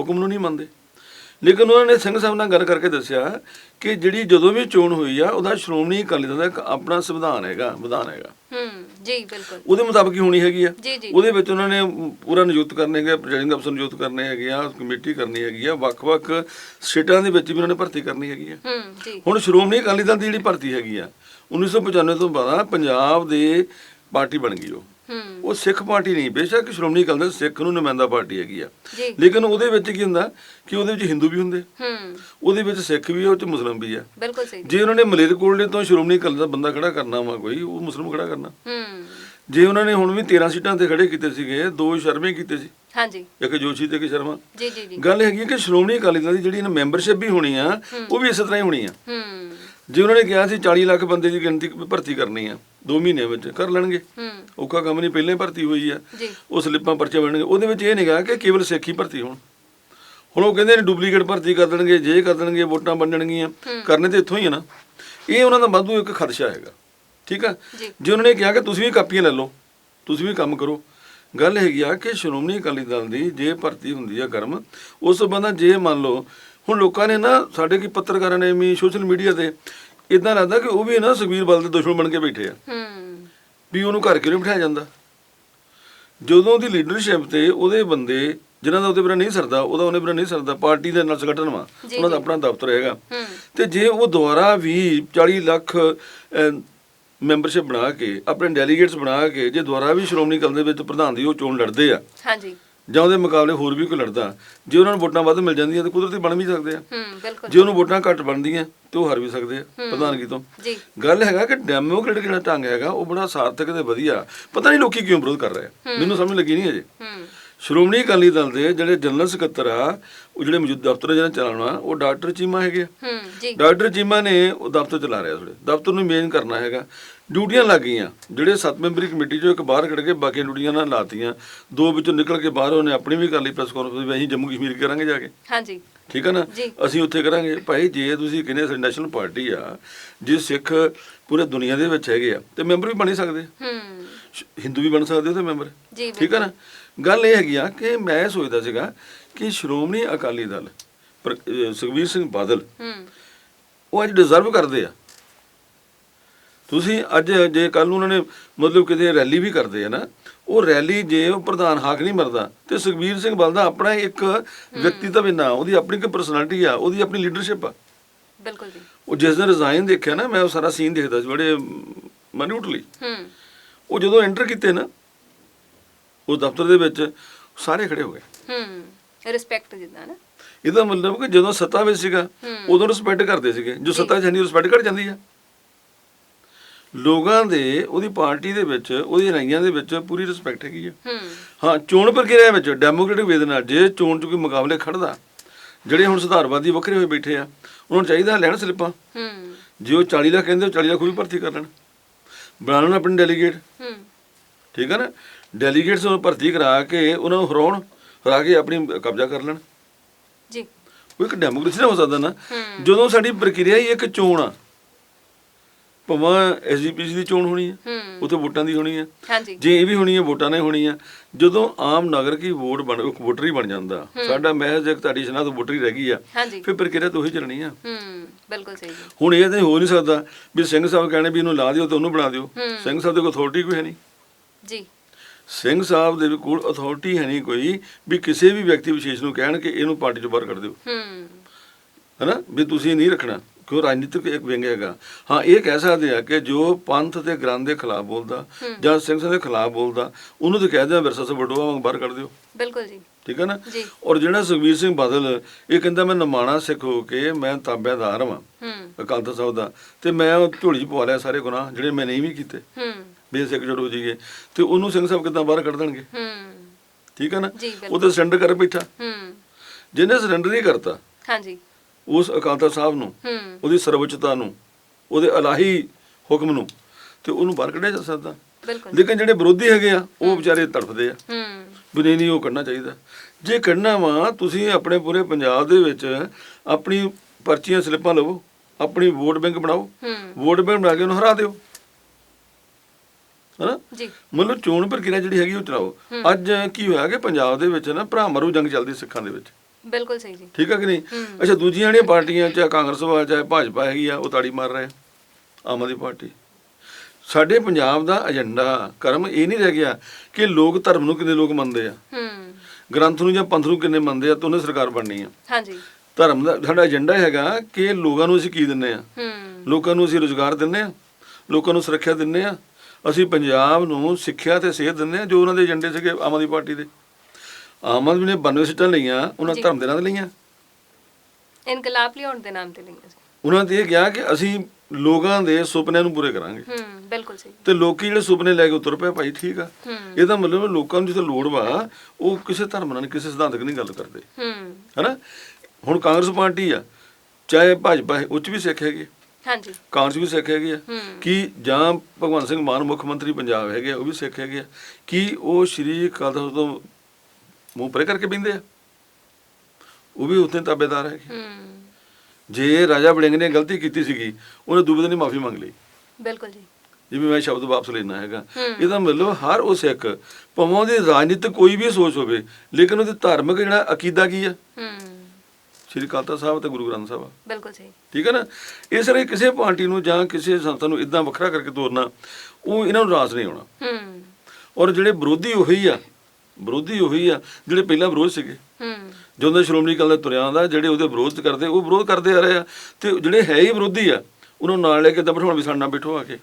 ਹੁਕਮ ਨੂੰ ਨਹੀਂ ਮੰਨਦੇ। ਲੇਕਿਨ ਉਹਨਾਂ ਨੇ ਸਿੰਘ ਸਾਹਿਬ ਨਾਲ ਗੱਲ ਕਰਕੇ ਦੱਸਿਆ ਕਿ ਜਿਹੜੀ ਜਦੋਂ ਵੀ ਚੋਣ ਹੋਈ ਆ ਉਹਦਾ ਸ਼੍ਰੋਮਣੀ ਅਕਾਲੀ ਦਲ ਦਾ ਇੱਕ ਆਪਣਾ ਸੰਵਿਧਾਨ ਹੈਗਾ ਵਿਧਾਨ ਹੈਗਾ। ਹੂੰ ਜੀ ਬਿਲਕੁਲ। ਉਹਦੇ ਮੁਤਾਬਕ ਹੀ ਹੋਣੀ ਹੈਗੀ ਆ। ਜੀ ਉਹਦੇ ਵਿੱਚ ਉਹਨਾਂ ਨੇ ਪੂਰਾ ਨਿਯੁਕਤ ਕਰਨੇ ਹੈਗੇ ਪ੍ਰੈਜ਼ੀਡੈਂਟ ਅਫਸਰ ਨਿਯੁਕਤ ਕਰਨੇ ਹੈਗੇ ਆ ਕਮੇਟੀ ਕਰਨੀ ਹੈਗੀ ਆ ਵੱਖ-ਵੱਖ ਸਟੇਟਾਂ ਦੇ ਵਿੱਚ ਵੀ ਉਹਨਾਂ ਨੇ ਭਰਤੀ ਕਰਨੀ ਹੈਗੀ ਆ। ਹੂੰ ਜੀ। ਹੁਣ ਸ਼੍ਰੋਮਣੀ ਅਕਾਲੀ ਦਲ ਦੀ ਜਿਹੜੀ ਭਰਤੀ ਹੈਗੀ ਆ 1995 ਤੋਂ ਬਾਅਦ ਪੰਜਾਬ ਦੇ ਪਾਰਟੀ ਬਣ ਗਈ ਉਹ। ਉਹ ਸਿੱਖ ਪਾਰਟੀ ਨਹੀਂ ਬੇਸ਼ੱਕ ਸ਼੍ਰੋਮਣੀ ਅਕਾਲੀ ਦਲ ਸਿੱਖ ਨੂੰ ਨੁਮਾਇੰਦਾ ਪਾਰਟੀ ਹੈਗੀ ਆ। ਲੇਕਿਨ ਉਹਦੇ ਵਿੱਚ ਕੀ ਹੁੰਦਾ ਕਿ ਉਹਦੇ ਵਿੱਚ ਹਿੰਦੂ ਵੀ ਹੁੰਦੇ। ਹੂੰ। ਉਹਦੇ ਵਿੱਚ ਸਿੱਖ ਵੀ ਆ ਉਹ ਚ ਮੁਸਲਮ ਵੀ ਆ। ਬਿਲਕੁਲ ਸਹੀ। ਜੀ ਉਹਨਾਂ ਨੇ ਮਲੇਰਕੋਟਲੇ ਤੋਂ ਸ਼੍ਰੋਮਣੀ ਅਕਾਲੀ ਦਾ ਬੰਦਾ ਖੜਾ ਕਰਨਾ ਵਾ ਕੋਈ ਉਹ ਮੁਸਲਮ ਖੜਾ ਕਰਨਾ। ਹੂੰ। ਜੇ ਉਹਨਾਂ ਨੇ ਹੁਣ ਵੀ 13 ਸੀਟਾਂ ਤੇ ਖੜੇ ਕੀਤੇ ਸੀਗੇ ਦੋ ਸ਼ਰਮੇ ਕੀਤੇ ਸੀ। ਹਾਂਜੀ। ਇੱਕ ਜੋਸ਼ੀ ਤੇ ਇੱਕ ਸ਼ਰਮਾ। ਜੀ ਜੀ ਜੀ। ਗੱਲ ਹੈਗੀ ਕਿ ਸ਼੍ਰੋਮਣੀ ਅਕਾਲੀ ਦਲ ਦੀ ਜਿਹੜੀ ਇਹਨਾਂ ਮੈਂਬਰਸ਼ਿਪ ਵੀ ਹੋਣੀ ਆ ਉਹ ਵੀ ਇਸੇ ਤਰ੍ਹਾਂ ਹੀ ਹੋਣੀ ਆ। ਹੂੰ। ਜੇ ਉਹਨਾਂ ਨੇ ਕਿਹਾ ਸੀ 40 ਲੱਖ ਬੰਦੇ ਦੀ ਗਿਣਤੀ ਭਰਤੀ ਕਰਨੀ ਆ 2 ਮਹੀਨੇ ਵਿੱਚ ਕਰ ਲੈਣਗੇ। ਹੂੰ। ਔਖਾ ਕੰਮ ਨਹੀਂ ਪਹਿਲਾਂ ਹੀ ਭਰਤੀ ਹੋਈ ਆ। ਉਹ ਸਲਿੱਪਾਂ ਪਰਚੇ ਬਣਨਗੇ। ਉਹਦੇ ਵਿੱਚ ਇਹ ਨਿਗਾ ਕਿ ਕੇਵਲ ਸਿੱਖ ਭਰਤੀ ਹੋਣ। ਹੁਣ ਉਹ ਕਹਿੰਦੇ ਨੇ ਡੁਪਲੀਕੇਟ ਭਰਤੀ ਕਰ ਦੇਣਗੇ ਜੇ ਕਰ ਦੇਣਗੇ ਵੋਟਾਂ ਵੰਡਣਗੀਆਂ ਕਰਨੇ ਤੇ ਇੱਥੋਂ ਹੀ ਆ ਨਾ। ਇਹ ਉਹਨਾਂ ਦਾ ਵਾਧੂ ਇੱਕ ਖਦਸ਼ਾ ਹੈਗਾ। ਠੀਕ ਆ? ਜੀ। ਜੇ ਉਹਨਾਂ ਨੇ ਕਿਹਾ ਕਿ ਤੁਸੀਂ ਵੀ ਕਾਪੀਆਂ ਲੈ ਲਓ ਤੁਸੀਂ ਵੀ ਕੰਮ ਕਰੋ। ਗੱਲ ਹੈਗੀ ਆ ਕਿ ਸ਼੍ਰੋਮਣੀ ਅਕਾਲੀ ਦਲ ਦੀ ਜੇ ਭਰਤੀ ਹੁੰਦੀ ਆ ਕਰਮ ਉਸ ਤੋਂ ਬਾਅਦ ਜੇ ਮੰਨ ਲਓ ਹੁਣ ਲੋਕਾਂ ਨੇ ਨਾ ਸਾਡੇ ਕੀ ਪੱਤਰਕਾਰਾਂ ਨੇ ਵੀ ਸੋਸ਼ਲ ਮੀਡੀਆ ਤੇ ਇਦਾਂ ਲੱਗਦਾ ਕਿ ਉਹ ਵੀ ਨਾ ਸੁਖਬੀਰ ਬਲ ਦੇ ਦੁਸ਼ਮਣ ਬਣ ਕੇ ਬੈਠੇ ਆ। ਹੂੰ। ਵੀ ਉਹਨੂੰ ਘਰ ਕਿਉਂ ਨਹੀਂ ਬਿਠਾਇਆ ਜਾਂਦਾ? ਜਦੋਂ ਦੀ ਲੀਡਰਸ਼ਿਪ ਤੇ ਉਹਦੇ ਬੰਦੇ ਜਿਨ੍ਹਾਂ ਦਾ ਉਹਦੇ ਬਿਨਾਂ ਨਹੀਂ ਸਰਦਾ ਉਹਦਾ ਉਹਨੇ ਬਿਨਾਂ ਨਹੀਂ ਸਰਦਾ ਪਾਰਟੀ ਦੇ ਨਾਲ ਸੰਗਠਨ ਵਾ ਉਹਨਾਂ ਦਾ। ਆਪਣਾ ਦਫ਼ਤਰ ਹੈਗਾ। ਤੇ ਜੇ ਉਹ ਦੁਆਰਾ ਵੀ 40 ਲੱਖ ਮੈਂਬਰਸ਼ਿਪ ਬਣਾ ਕੇ ਆਪਣੇ ਡੈਲੀਗੇਟਸ ਬਣਾ ਕੇ ਜੇ ਦੁਆਰਾ ਵੀ ਸ਼੍ਰੋਮਣੀ ਅਕਾਲੀ ਦੇ ਵਿੱਚ ਪ੍ਰਧਾਨ ਦੀ ਉਹ ਚੋਣ ਲੜਦੇ ਆ ਹਾਂਜੀ। ਜਾਂ ਉਹਦੇ ਮੁਕਾਬਲੇ ਹੋਰ ਵੀ ਕੋਈ ਲੜਦਾ ਜੇ ਉਹਨਾਂ ਨੂੰ ਵੋਟਾਂ ਵੱਧ ਮਿਲ ਜਾਂਦੀਆਂ ਤਾਂ ਕੁਦਰਤੀ ਬਣ ਵੀ ਸਕਦੇ ਆ। ਹੂੰ ਬਿਲਕੁਲ। ਜੇ ਉਹਨੂੰ ਵੋਟਾਂ ਘੱਟ ਬਣਦੀਆਂ ਤੇ ਉਹ ਹਾਰ ਵੀ ਸਕਦੇ ਆ ਪ੍ਰਧਾਨਗੀ ਤੋਂ। ਜੀ। ਗੱਲ ਹੈਗਾ ਕਿ ਡੈਮੋਕ੍ਰੇਟਿਕ ਜਿਹੜਾ ਢੰਗ ਹੈਗਾ ਉਹ ਬੜਾ ਸਾਰਥਕ ਤੇ ਵਧੀਆ। ਪਤਾ ਨਹੀਂ ਲੋਕੀ ਕਿਉਂ ਵਿਰੋਧ ਕਰ ਰਹੇ ਆ। ਮੈਨੂੰ ਸਮਝ ਲੱਗੀ ਨਹੀਂ ਅਜੇ ਹੂੰ। ਸ਼੍ਰੋਮਣੀ ਅਕਾਲੀ ਦਲ ਦੇ ਜਿਹੜੇ ਜਨਰਲ ਸਕੱਤਰ ਆ ਉਹ ਜਿਹੜੇ ਮੌਜੂਦਾ ਦਫ਼ਤਰ ਜਿਹੜਾ ਚਲਾਉਣਾ ਉਹ ਡਾਕਟਰ ਚੀਮਾ ਹੈਗੇ ਹੂੰ ਜੀ। ਡਾਕਟਰ ਚੀਮਾ ਨੇ ਉਹ ਦਫ਼ਤਰ ਚਲਾ ਰਿਹਾ ਥੋੜੇ ਦਫ਼ਤਰ ਨੂੰ ਮੇਨ ਕਰਨਾ ਹੈਗਾ। ਡਿਊਟੀਆਂ ਲੱਗ ਗਈਆਂ। ਜਿਹੜੇ ਸੱਤ ਮੈਂਬਰੀ ਕਮੇਟੀ ਚੋਂ ਇੱਕ ਬਾਹਰ ਕੱਢ ਕੇ ਬਾਕੀ ਡਿਊਟੀਆਂ ਨਾਲ ਲਾਤੀਆਂ ਦੋ ਵਿੱਚੋਂ ਨਿਕਲ ਕੇ ਬਾਹਰ ਉਹਨੇ ਆਪਣੀ ਵੀ ਕਰ ਲਈ ਪ੍ਰੈਸ ਕਾਨਫਰੰਸ ਵੀ ਅਸੀਂ ਜੰਮੂ ਕਸ਼ਮੀਰ ਕਰਾਂਗੇ ਜਾ ਕੇ। ਹਾਂਜੀ। ਠੀਕ ਹੈ ਨਾ। ਅਸੀਂ ਉੱਥੇ ਕਰਾਂਗੇ। ਭਾਈ ਜੇ ਤੁਸੀਂ ਕਹਿੰਦੇ ਸਾਡੀ ਨੈਸ਼ਨਲ ਪਾਰਟੀ ਆ ਜੇ ਸਿੱਖ ਪੂਰੇ ਦੁਨੀਆ ਦੇ ਵਿੱਚ ਹੈਗੇ ਆ ਤੇ ਮੈਂਬਰ ਵੀ ਬਣ ਸਕਦੇ। ਹੂੰ। ਹਿੰਦੂ ਵੀ ਬਣ ਸਕਦੇ ਉਹਦੇ ਮੈਂਬਰ। ਠੀਕ ਹੈ ਨਾ? ਗੱਲ ਇਹ ਹੈਗੀ ਆ ਕਿ ਮੈਂ ਸੋਚਦਾ ਸੀਗਾ ਕਿ ਸ਼੍ਰੋਮਣੀ ਅਕਾਲੀ ਦਲ ਸੁਖਬੀਰ ਸਿੰਘ ਬਾਦਲ ਹੂੰ। ਉਹ ਅੱਜ ਡਿਜ਼ਰਵ ਕਰਦੇ ਆ। ਤੁਸੀਂ ਅੱਜ ਜੇ ਕੱਲ ਨੂੰ ਉਹਨਾਂ ਨੇ ਮਤਲਬ ਕਿਤੇ ਰੈਲੀ ਵੀ ਕਰਦੇ ਆ ਨਾ ਉਹ ਰੈਲੀ ਜੇ ਉਹ ਪ੍ਰਧਾਨ ਹਾਕ ਨਹੀਂ ਮਰਦਾ ਤੇ ਸੁਖਬੀਰ ਸਿੰਘ ਬਲ ਦਾ ਆਪਣਾ ਇੱਕ ਵਿਅਕਤੀਤਵ ਇੰਨਾ ਉਹਦੀ ਆਪਣੀ ਇੱਕ ਪਰਸਨੈਲਿਟੀ ਆ ਉਹਦੀ ਆਪਣੀ ਲੀਡਰਸ਼ਿਪ ਆ। ਬਿਲਕੁਲ ਜੀ। ਉਹ ਜਿਸ ਦਿਨ ਰਿਜ਼ਾਈਨ ਦੇਖਿਆ ਨਾ ਮੈਂ ਉਹ ਸਾਰਾ ਸੀਨ ਦੇਖਦਾ ਸੀ ਬੜੇ ਮਨਿਊਟਲੀ ਹੂੰ। ਉਹ ਜਦੋਂ ਐਂਟਰ ਕੀਤੇ ਨਾ ਉਹ ਦਫ਼ਤਰ ਦੇ ਵਿੱਚ ਸਾਰੇ ਖੜੇ ਹੋ ਗਏ। ਹੂੰ ਰਿਸਪੈਕਟ ਜਿੱਦਾਂ ਨਾ। ਇਹਦਾ ਮਤਲਬ ਕਿ ਜਦੋਂ ਸੱਤਾ ਵਿੱਚ ਸੀਗਾ ਉਦੋਂ ਰਿਸਪੈਕਟ ਕਰਦੇ ਸੀਗੇ। ਜੋ ਸੱਤਾ 'ਚ ਨਹੀਂ ਰਿਸਪੈਕਟ ਘਟ ਜਾਂਦੀ ਆ। ਲੋਕਾਂ ਦੇ ਉਹਦੀ ਪਾਰਟੀ ਦੇ ਵਿੱਚ ਉਹਦੀ ਰਾਈਆਂ ਦੇ ਵਿੱਚ ਪੂਰੀ ਰਿਸਪੈਕਟ ਹੈਗੀ ਆ। ਹੂੰ। ਹਾਂ ਚੋਣ ਪ੍ਰਕਿਰਿਆ ਵਿੱਚ ਡੈਮੋਕ੍ਰੈਟਿਕ ਵੇ ਦੇ ਨਾਲ ਜੇ ਚੋਣ 'ਚ ਕੋਈ ਮੁਕਾਬਲੇ ਖੜਦਾ ਜਿਹੜੇ ਹੁਣ ਸੁਧਾਰਵਾਦੀ ਵੱਖਰੇ ਹੋਏ ਬੈਠੇ ਆ ਉਹਨਾਂ ਨੂੰ ਚਾਹੀਦਾ ਲੈਣ ਸਲਿੱਪਾਂ। ਜੇ ਉਹ 40 ਲੱਖ ਕਹਿੰਦੇ ਉਹ 40 ਲੱਖ ਵੀ ਭਰਤੀ ਕਰ ਲੈਣ। ਬਣਾ ਲੈਣ ਆਪਣੇ ਡੈਲੀਗੇਟ ਠੀਕ ਹੈ ਨਾ? ਡੈਲੀਗੇਟਸ ਨੂੰ ਭਰਤੀ ਕਰਾ ਕੇ ਉਹਨਾਂ ਨੂੰ ਹਰਾਉਣ ਹਰਾ ਕੇ ਆਪਣੀ ਕਬਜ਼ਾ ਕਰ ਲੈਣ। ਜੀ। ਉਹ ਇੱਕ ਡੈਮੋਕ੍ਰੇਸੀ ਨਾ ਹੋ ਸਕਦਾ ਨਾ। ਜਦੋਂ ਸਾਡੀ ਪ੍ਰਕਿਰਿਆ ਹੀ ਇੱਕ ਚੋਣ ਆ ਭਾਵੇਂ ਐਸਜੀਪੀਸੀ ਦੀ ਚੋਣ ਹੋਣੀ ਹੈ। ਉੱਥੇ ਵੋਟਾਂ ਦੀ ਹੋਣੀ ਹੈ ਜੇ ਇਹ ਵੀ ਹੋਣੀ ਹੈ ਵੋਟਾਂ ਨੇ ਹੋਣੀ ਹੈ ਜਦੋਂ ਆਮ ਨਾਗਰਿਕ ਹੀ ਵੋਟ ਬਣ ਵੋਟਰ ਹੀ ਬਣ ਜਾਂਦਾ ਸਾਡਾ ਮਹਿਜ਼ ਇੱਕ ਤੁਹਾਡੀ ਸ਼ਨਾਖਤ ਵੋਟਰ ਹੀ ਰਹਿ ਗਈ ਆ ਫਿਰ ਪ੍ਰਕਿਰਿਆ ਤਾਂ ਉਹੀ ਚੱਲਣੀ ਆ। ਬਿਲਕੁਲ ਸਹੀ ਹੁਣ ਇਹ ਤਾਂ ਹੋ ਨਹੀਂ ਸਕਦਾ ਵੀ ਸਿੰਘ ਸਾਹਿਬ ਕਹਿਣੇ ਵੀ ਇਹਨੂੰ ਲਾ ਦਿਓ ਤੇ ਉਹਨੂੰ ਬਣਾ ਦਿਓ। ਸਿੰਘ ਸਾਹਿਬ ਦੇ ਕੋਲ ਅਥਾਰਟੀ ਕੋਈ ਹੈ ਨਹੀਂ। ਜੀ। ਸਿੰਘ ਸਾਹਿਬ ਦੇ ਕੋਲ ਅਥਾਰਟੀ ਹੈ ਨਹੀਂ ਕੋਈ ਵੀ ਕਿਸੇ ਵੀ ਵਿਅਕਤੀ ਵਿਸ਼ੇਸ਼ ਨੂੰ ਕਹਿਣ ਕਿ ਇਹਨੂੰ ਪਾਰਟੀ ਚੋਂ ਬਾਹਰ ਕੱਢ ਦਿਓ। ਹੂੰ। ਹਨਾ? ਵੀ ਤੁਸੀਂ ਨਹੀਂ ਰੱਖਣਾ। ਕਿਉਂ ਰਾਜਨੀਤਿਕ ਇੱਕ ਵਿੰਗ ਹੈਗਾ। ਹਾਂ ਇਹ ਕਹਿ ਸਕਦੇ ਆ ਕਿ ਜੋ ਪੰਥ ਤੇ ਗ੍ਰੰਥ ਦੇ ਖਿਲਾਫ ਬੋਲਦਾ ਜਾਂ ਸਿੰਘ ਸਾਹਿਬ ਦੇ ਖਿਲਾਫ ਬੋਲਦਾ ਉਹਨੂੰ ਤਾਂ ਕਹਿ ਦਿਆਂ ਵਿਰਸਾ ਸੇ ਵਡੋਆ ਵਾਂਗ ਬਾਹਰ ਕੱਢ ਦਿਓ। ਬਿਲਕੁਲ ਜੀ। ਠੀਕ ਹੈ ਨਾ? ਔਰ ਜਿਹੜਾ ਸੁਖਬੀਰ ਸਿੰਘ ਬਾਦਲ ਇਹ ਕਹਿੰਦਾ ਮੈਂ ਨਮਾਣਾ ਸਿੱਖ ਹੋ ਕੇ ਮੈਂ ਤਾਬਿਆਦਾਰ ਹਾਂ। ਅਕਾਲ ਤਖਤ ਸਾਹਿਬ ਦਾ ਤੇ ਮੈਂ ਉਹ ਝੋਲੀ ਪਵਾ ਲਿਆ ਸਾਰੇ ਗੁਨਾਹ ਜਿਹੜੇ ਮੈਂ ਨਹੀਂ ਵੀ ਕੀਤੇ। ਹੂੰ। ਸਿੱਖ ਜੁੜ ਹੋ ਜਾਈਏ। ਤੇ ਉਹਨੂੰ ਸਿੰਘ ਸਾਹਿਬ ਕਿੱਦਾਂ ਬਾਹਰ ਕੱਢ ਦੇਣਗੇ? ਹੂੰ। ਠੀਕ ਹੈ ਨਾ? ਉਹ ਤਾਂ ਸਰੈਂਡਰ ਕਰ ਬੈਠਾ। ਹੂੰ। ਜਿਹਨੇ ਸਰੈਂਡਰ ਨਹੀਂ ਕਰਤਾ ਹਾਂਜੀ। ਉਸ ਅਕਾਲ ਤਖਤ ਸਾਹਿਬ ਨੂੰ ਉਹਦੀ ਸਰਵਉੱਚਤਾ ਨੂੰ ਉਹਦੇ ਇਲਾਹੀ ਹੁਕਮ ਨੂੰ ਤੇ ਉਹਨੂੰ ਬਾਹਰ ਕੱਢਿਆ ਜਾ ਸਕਦਾ। ਲੇਕਿਨ ਜਿਹੜੇ ਵਿਰੋਧੀ ਹੈਗੇ ਆ ਉਹ ਵਿਚਾਰੇ ਤੜਫਦੇ ਆ। ਹੂੰ। ਵੀ ਨਹੀਂ ਨਹੀਂ ਉਹ ਕੱਢਣਾ ਚਾਹੀਦਾ। ਜੇ ਕੱਢਣਾ ਵਾ ਤੁਸੀਂ ਆਪਣੇ ਪੂਰੇ ਪੰਜਾਬ ਦੇ ਵਿੱਚ ਆਪਣੀ ਪਰਚੀਆਂ ਸਲਿੱਪਾਂ ਲਵੋ ਆਪਣੀ ਵੋਟ ਬੈਂਕ ਬਣਾਓ ਵੋਟ ਬੈਂਕ ਬਣਾ ਕੇ ਉਹਨੂੰ ਹਰਾ ਦਿਓ। ਹਨਾ? ਜੀ। ਮਤਲਬ ਚੋਣ ਪ੍ਰਕਿਰਿਆ ਜਿਹੜੀ ਹੈਗੀ ਉਹ ਚਲਾਓ। ਅੱਜ ਕੀ ਹੋਇਆ ਕਿ ਪੰਜਾਬ ਦੇ ਵਿੱਚ ਨਾ ਭਰਾ ਮਰੂ ਜੰਗ ਚੱਲਦੀ ਸਿੱਖਾਂ ਦੇ ਵਿੱਚ। ਬਿਲਕੁਲ ਸਹੀ ਜੀ। ਠੀਕ ਹੈ ਕਿ ਨਹੀਂ। ਅੱਛਾ ਦੂਜੀਆਂ ਜਿਹੜੀਆਂ ਪਾਰਟੀਆਂ ਚਾਹੇ ਕਾਂਗਰਸ ਵਾ ਚਾਹੇ ਭਾਜਪਾ ਹੈਗੀ ਆ ਉਹ ਤਾੜੀ ਮਾਰ ਰਹੇ ਆ। ਆਮ ਆਦਮੀ ਪਾਰਟੀ। ਸਾਡੇ ਪੰਜਾਬ ਦਾ ਏਜੰਡਾ ਕਰਮ ਇਹ ਨਹੀਂ ਰਹਿ ਗਿਆ ਕਿ ਲੋਕ ਧਰਮ ਨੂੰ ਕਿੰਨੇ ਲੋਕ ਮੰਨਦੇ ਆ। ਹੂੰ। ਗ੍ਰੰਥ ਨੂੰ ਜਾਂ ਪੰਥ ਨੂੰ ਕਿੰਨੇ ਮੰਨਦੇ ਆ ਤਾਂ ਉਹਨੇ ਸਰਕਾਰ ਬਣਨੀ ਆ। ਹਾਂਜੀ। ਧਰਮ ਦਾ ਸਾਡਾ ਏਜੰਡਾ ਹੈਗਾ ਕਿ ਲੋਕਾਂ ਨੂੰ ਅਸੀਂ ਕੀ ਦਿੰਨੇ ਆ? ਹੂੰ। ਲੋਕਾਂ ਨੂੰ ਅਸੀਂ ਰੋਜ਼ਗਾਰ ਦਿੰਨੇ ਆ ਲੋਕਾਂ ਨੂੰ ਸੁਰੱਖਿਆ ਦਿੰਨੇ ਆ ਅਸੀਂ ਪੰਜਾਬ ਨੂੰ ਸਿੱਖਿਆ ਤੇ ਸਿਹਤ ਦਿੰਦੇ ਆ ਜੋ ਉਹਨਾਂ ਦੇ ਏਜੰਡੇ ਸੀਗੇ ਆਮ ਆਦਮੀ ਪਾਰਟੀ ਦੇ। ਆਮ ਆਦਮੀ ਨੇ 92 ਸੀਟਾਂ ਲਈਆਂ ਉਹਨਾਂ। ਧਰਮ ਦੇ ਨਾਂ ਤੇ ਲਈਆਂ। ਇਨਕਲਾਬ ਲਿਆਉਣ ਦੇ ਨਾਮ ਤੇ ਲਈਆਂ ਸੀ। ਉਹਨਾਂ ਨੇ ਇਹ ਕਿਹਾ ਕਿ ਅਸੀਂ ਲੋਕਾਂ ਦੇ ਸੁਪਨਿਆਂ ਨੂੰ ਪੂਰੇ ਕਰਾਂਗੇ। ਹੂੰ ਬਿਲਕੁਲ ਸਹੀ। ਤੇ ਲੋਕੀ ਜਿਹੜੇ ਸੁਪਨੇ ਲੈ ਕੇ ਉਤਰ ਪਏ ਭਾਈ ਠੀਕ ਆ। ਇਹਦਾ ਮਤਲਬ ਲੋਕਾਂ ਨੂੰ ਜਿੱਥੇ ਲੋੜ ਵਾ ਉਹ ਕਿਸੇ ਧਰਮ ਨਾਲ ਕਿਸੇ ਸਿਧਾਂਤਕ ਨਹੀਂ ਗੱਲ ਕਰਦੇ। ਹੂੰ। ਹੈਨਾ? ਹੁਣ ਕਾਂਗਰਸ ਪਾਰਟੀ ਆ ਚਾਹੇ ਭਾਜਪਾ ਹੈ ਉਹ 'ਚ ਵੀ ਸਿੱਖ ਹੈਗੇ ਹਾਂਜੀ। ਕਾਂਗਰਸ ਵੀ ਸਿੱਖ ਹੈਗੇ ਆ। ਕਿ ਜਾਂ ਭਗਵੰਤ ਸਿੰਘ ਮਾਨ ਮੁੱਖ ਮੰਤਰੀ ਪੰਜਾਬ ਹੈਗੇ ਉਹ ਵੀ ਸਿੱਖ ਹੈਗੇ ਆ। ਕਿ ਉਹ ਸ਼੍ਰੀ ਅਕਾਲ ਤਖ਼ਤ ਤੋਂ ਮੂੰਹ ਪਰੇ ਕਰਕੇ ਬਿੰਦੇ ਆ। ਉਹ ਵੀ ਉੱਥੇ ਤਾਬੇਦਾਰ ਹੈਗੇ। ਹੂੰ। ਜੇ ਰਾਜਾ ਵੜਿੰਗ ਨੇ ਗਲਤੀ ਕੀਤੀ ਸੀਗੀ ਉਹਨੇ ਦੂਬੇ ਦਿਨ ਹੀ ਮਾਫੀ ਮੰਗ ਲਈ। ਬਿਲਕੁਲ ਜੀ। ਜਿਵੇਂ ਮੈਂ ਸ਼ਬਦ ਵਾਪਸ ਲੈਣਾ ਹੈਗਾ। ਹੂੰ। ਇਹਦਾ ਮਤਲਬ ਹਰ ਉਹ ਸਿੱਖ ਭਾਵੇਂ ਉਹਦੀ ਰਾਜਨੀਤਿਕ ਕੋਈ ਵੀ ਸੋਚ ਹੋਵੇ ਲੇਕਿਨ ਉਹਦੀ ਧਾਰਮਿਕ ਜਿਹੜਾ ਅਕੀਦਾ ਕੀ ਆ? ਹੂੰ। ਸ਼੍ਰੀ ਅਕਾਲ ਤਖ਼ਤ ਸਾਹਿਬ ਤੇ ਗੁਰੂ ਗ੍ਰੰਥ ਸਾਹਿਬ। ਬਿਲਕੁਲ ਸਹੀ ਠੀਕ ਹੈ ਨਾ? ਇਸ ਤਰ੍ਹਾਂ ਕਿਸੇ ਪਾਰਟੀ ਨੂੰ ਜਾਂ ਕਿਸੇ ਸੰਸਥਾ ਨੂੰ ਇਦਾਂ ਵੱਖਰਾ ਕਰਕੇ ਤੋਰਨਾ ਉਹ ਇਹਨਾਂ ਨੂੰ ਰਾਸ ਨਹੀਂ ਆਉਣਾ। ਹੂੰ। ਔਰ ਜਿਹੜੇ ਵਿਰੋਧੀ ਉਹੀ ਆ ਵਿਰੋਧੀ ਉਹੀ ਆ ਜਿਹੜੇ ਪਹਿਲਾਂ ਵਿਰੋਧ ਸੀਗੇ। ਹੂੰ। ਜਦੋਂ ਦਾ ਸ਼੍ਰੋਮਣੀ ਅਕਾਲੀ ਦਲ ਤੁਰਿਆ ਆਉਂਦਾ ਜਿਹੜੇ ਉਹਦੇ ਵਿਰੋਧ ਕਰਦੇ ਉਹ ਵਿਰੋਧ ਕਰਦੇ ਆ ਰਹੇ ਆ। ਤੇ ਜਿਹੜੇ ਹੈ ਹੀ ਵਿਰੋਧੀ ਆ ਉਹਨਾਂ ਨੂੰ ਨਾਲ ਲੈ ਕੇ ਤਾਂ ਬਿਠਾਉਣ ਵੀ ਸਾਡੇ ਨਾਲ ਬੈਠੋ ਆ ਕੇ।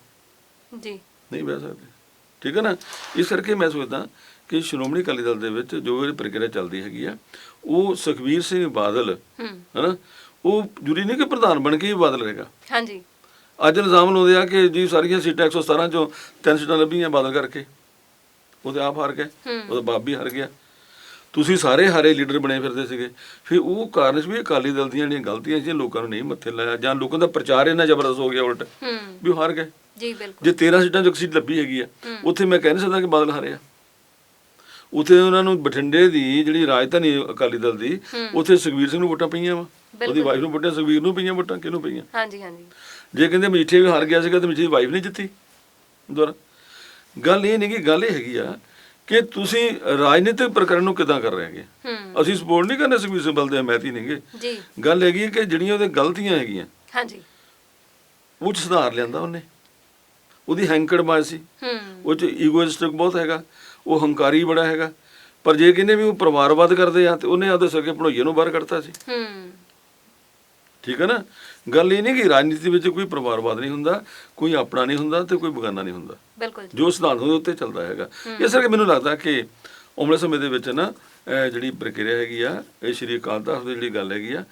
ਜੀ। ਨਹੀਂ ਬਹਿ ਸਕਦੇ। ਠੀਕ ਹੈ ਨਾ? ਇਸ ਕਰਕੇ ਮੈਂ ਸੋਚਦਾ ਕਿ ਸ਼੍ਰੋਮਣੀ ਅਕਾਲੀ ਦਲ ਦੇ ਵਿੱਚ ਜੋ ਇਹ ਪ੍ਰਕਿਰਿਆ ਚੱਲਦੀ ਹੈਗੀ ਆ ਉਹ ਸੁਖਬੀਰ ਸਿੰਘ ਬਾਦਲ ਹੂੰ। ਹਨਾ? ਉਹ ਜ਼ਰੂਰੀ ਨਹੀਂ ਕਿ ਪ੍ਰਧਾਨ ਬਣ ਕੇ ਹੀ ਬਾਦਲ ਰਹੇਗਾ। ਹਾਂਜੀ। ਅੱਜ ਇਲਜ਼ਾਮ ਲਾਉਂਦੇ ਆ ਕਿ ਜੀ ਸਾਰੀਆਂ ਸੀਟਾਂ 117 ਚੋਂ ਤਿੰਨ ਸੀਟਾਂ ਲੱਭੀਆਂ ਬਾਦਲ ਕਰਕੇ। ਉਹਦੇ ਆਪ ਹਾਰ ਗਏ। ਉਹਦਾ ਬਾਪ ਵੀ ਹਾਰ ਗਿਆ। ਤੁਸੀਂ ਸਾਰੇ ਹਾਰੇ ਲੀਡਰ ਬਣੇ ਫਿਰਦੇ ਸੀਗੇ। ਫਿਰ ਉਹ ਕਾਰਨ ਸੀ ਵੀ ਅਕਾਲੀ ਦਲ ਦੀਆਂ ਜਿਹੜੀਆਂ ਗਲਤੀਆਂ ਸੀ ਲੋਕਾਂ ਨੂੰ ਨਹੀਂ ਮੱਥੇ ਲਾਇਆ ਜਾਂ ਲੋਕਾਂ ਦਾ ਪ੍ਰਚਾਰ ਇੰਨਾ ਜ਼ਬਰਦਸਤ ਹੋ ਗਿਆ ਉਲਟ ਵੀ ਉਹ ਹਾਰ ਗਏ। ਜੀ ਬਿਲਕੁਲ। ਜੇ 13 ਸੀਟਾਂ ਇੱਕ ਸੀਟ ਲੱਭੀ ਹੈਗੀ ਆ। ਉੱਥੇ ਮੈਂ ਕਹਿ ਨਹੀਂ ਸਕਦਾ ਕਿ ਬਾਦਲ ਹਾਰਿਆ ਉੱਥੇ ਉਹਨਾਂ ਨੂੰ ਬਠਿੰਡੇ ਦੀ ਜਿਹੜੀ ਰਾਜਧਾਨੀ ਅਕਾਲੀ ਦਲ ਦੀ। ਉੱਥੇ ਸੁਖਬੀਰ ਸਿੰਘ ਨੂੰ ਵੋਟਾਂ ਪਈਆਂ ਵਾ। ਉਹਦੀ। ਵਾਈਫ ਨੂੰ ਵੋਟਾਂ ਸੁਖਬੀਰ ਨੂੰ ਪਈਆਂ ਵੋਟਾਂ ਕਿਹਨੂੰ ਪਈਆਂ? ਹਾਂਜੀ ਹਾਂਜੀ। ਜੇ ਕਹਿੰਦੇ ਮਜੀਠੇ ਵੀ ਹਾਰ ਗਿਆ ਸੀਗਾ ਤੇ ਮਜੀਠੇ ਦੀ ਵਾਈਫ ਨਹੀਂ ਜਿੱਤੀ ਦੁਆਰਾ ਗੱਲ ਇਹ ਨਹੀਂ ਕਿ ਗੱਲ ਇਹ ਹੈਗੀ ਆ ਕਿ ਤੁਸੀਂ ਰਾਜਨੀਤਿਕ ਪ੍ਰਕਰਨ ਨੂੰ ਕਿਦਾਂ ਕਰ ਰਹੇ ਹੈਗੇ? ਹੂੰ। ਅਸੀਂ ਸਪੋਰਟ ਨਹੀਂ ਕਰਨੇ ਸੁਖਬੀਰ ਸਿੰਘ ਬਲ ਦੇ ਹਮਾਇਤੀ ਨਹੀਂਗੇ ਜੀ। ਗੱਲ ਹੈਗੀ ਹੈ ਕਿ ਜਿਹੜੀਆਂ ਉਹਦੇ ਗਲਤੀਆਂ ਹੈਗੀਆਂ ਹਾਂਜੀ। ਉਹ 'ਚ ਸੁਧਾਰ ਲਿਆਂਦਾ ਉਹਨੇ। ਉਹਦੀ ਹੈਂਕੜਬਾਜ਼ ਸੀ। ਹੂੰ। ਉਹ ਚ ਈਗੋਇਸਟਿਕ ਬਹੁਤ ਹੈਗਾ। ਉਹ ਹੰਕਾਰੀ ਬੜਾ ਹੈਗਾ। ਪਰ ਜੇ ਕਹਿੰਦੇ ਵੀ ਉਹ ਪਰਿਵਾਰਵਾਦ ਕਰਦੇ ਆ ਤੇ ਉਹਨੇ ਆਪਦੇ ਸਕੇ ਭਣੋਈਏ ਨੂੰ ਬਾਹਰ ਕੱਢਤਾ ਸੀ। ਹੂੰ। ਠੀਕ ਹੈ ਨਾ? ਗੱਲ ਇਹ ਨਹੀਂ ਕਿ ਰਾਜਨੀਤੀ ਵਿੱਚ ਕੋਈ ਪਰਿਵਾਰਵਾਦ ਨਹੀਂ ਹੁੰਦਾ ਕੋਈ ਆਪਣਾ ਨਹੀਂ ਹੁੰਦਾ ਤੇ ਕੋਈ ਬਗਾਨਾ ਨਹੀਂ ਹੁੰਦਾ। ਬਿਲਕੁਲ ਜੀ। ਸਿਧਾਂਤ ਉਹਦੇ ਉੱਤੇ ਚੱਲਦਾ ਹੈਗਾ। ਇਸ ਕਰਕੇ ਮੈਨੂੰ ਲੱਗਦਾ ਕਿ ਆਉਣ ਸਮੇਂ ਦੇ ਵਿੱਚ ਨਾ ਜਿਹੜੀ ਪ੍ਰਕਿਰਿਆ ਹੈਗੀ ਆ ਇਹ ਸ਼੍ਰੀ ਅਕਾਲ ਤਖ਼ਤ ਦੀ ਜਿਹੜੀ ਗੱਲ ਹੈਗੀ ਆ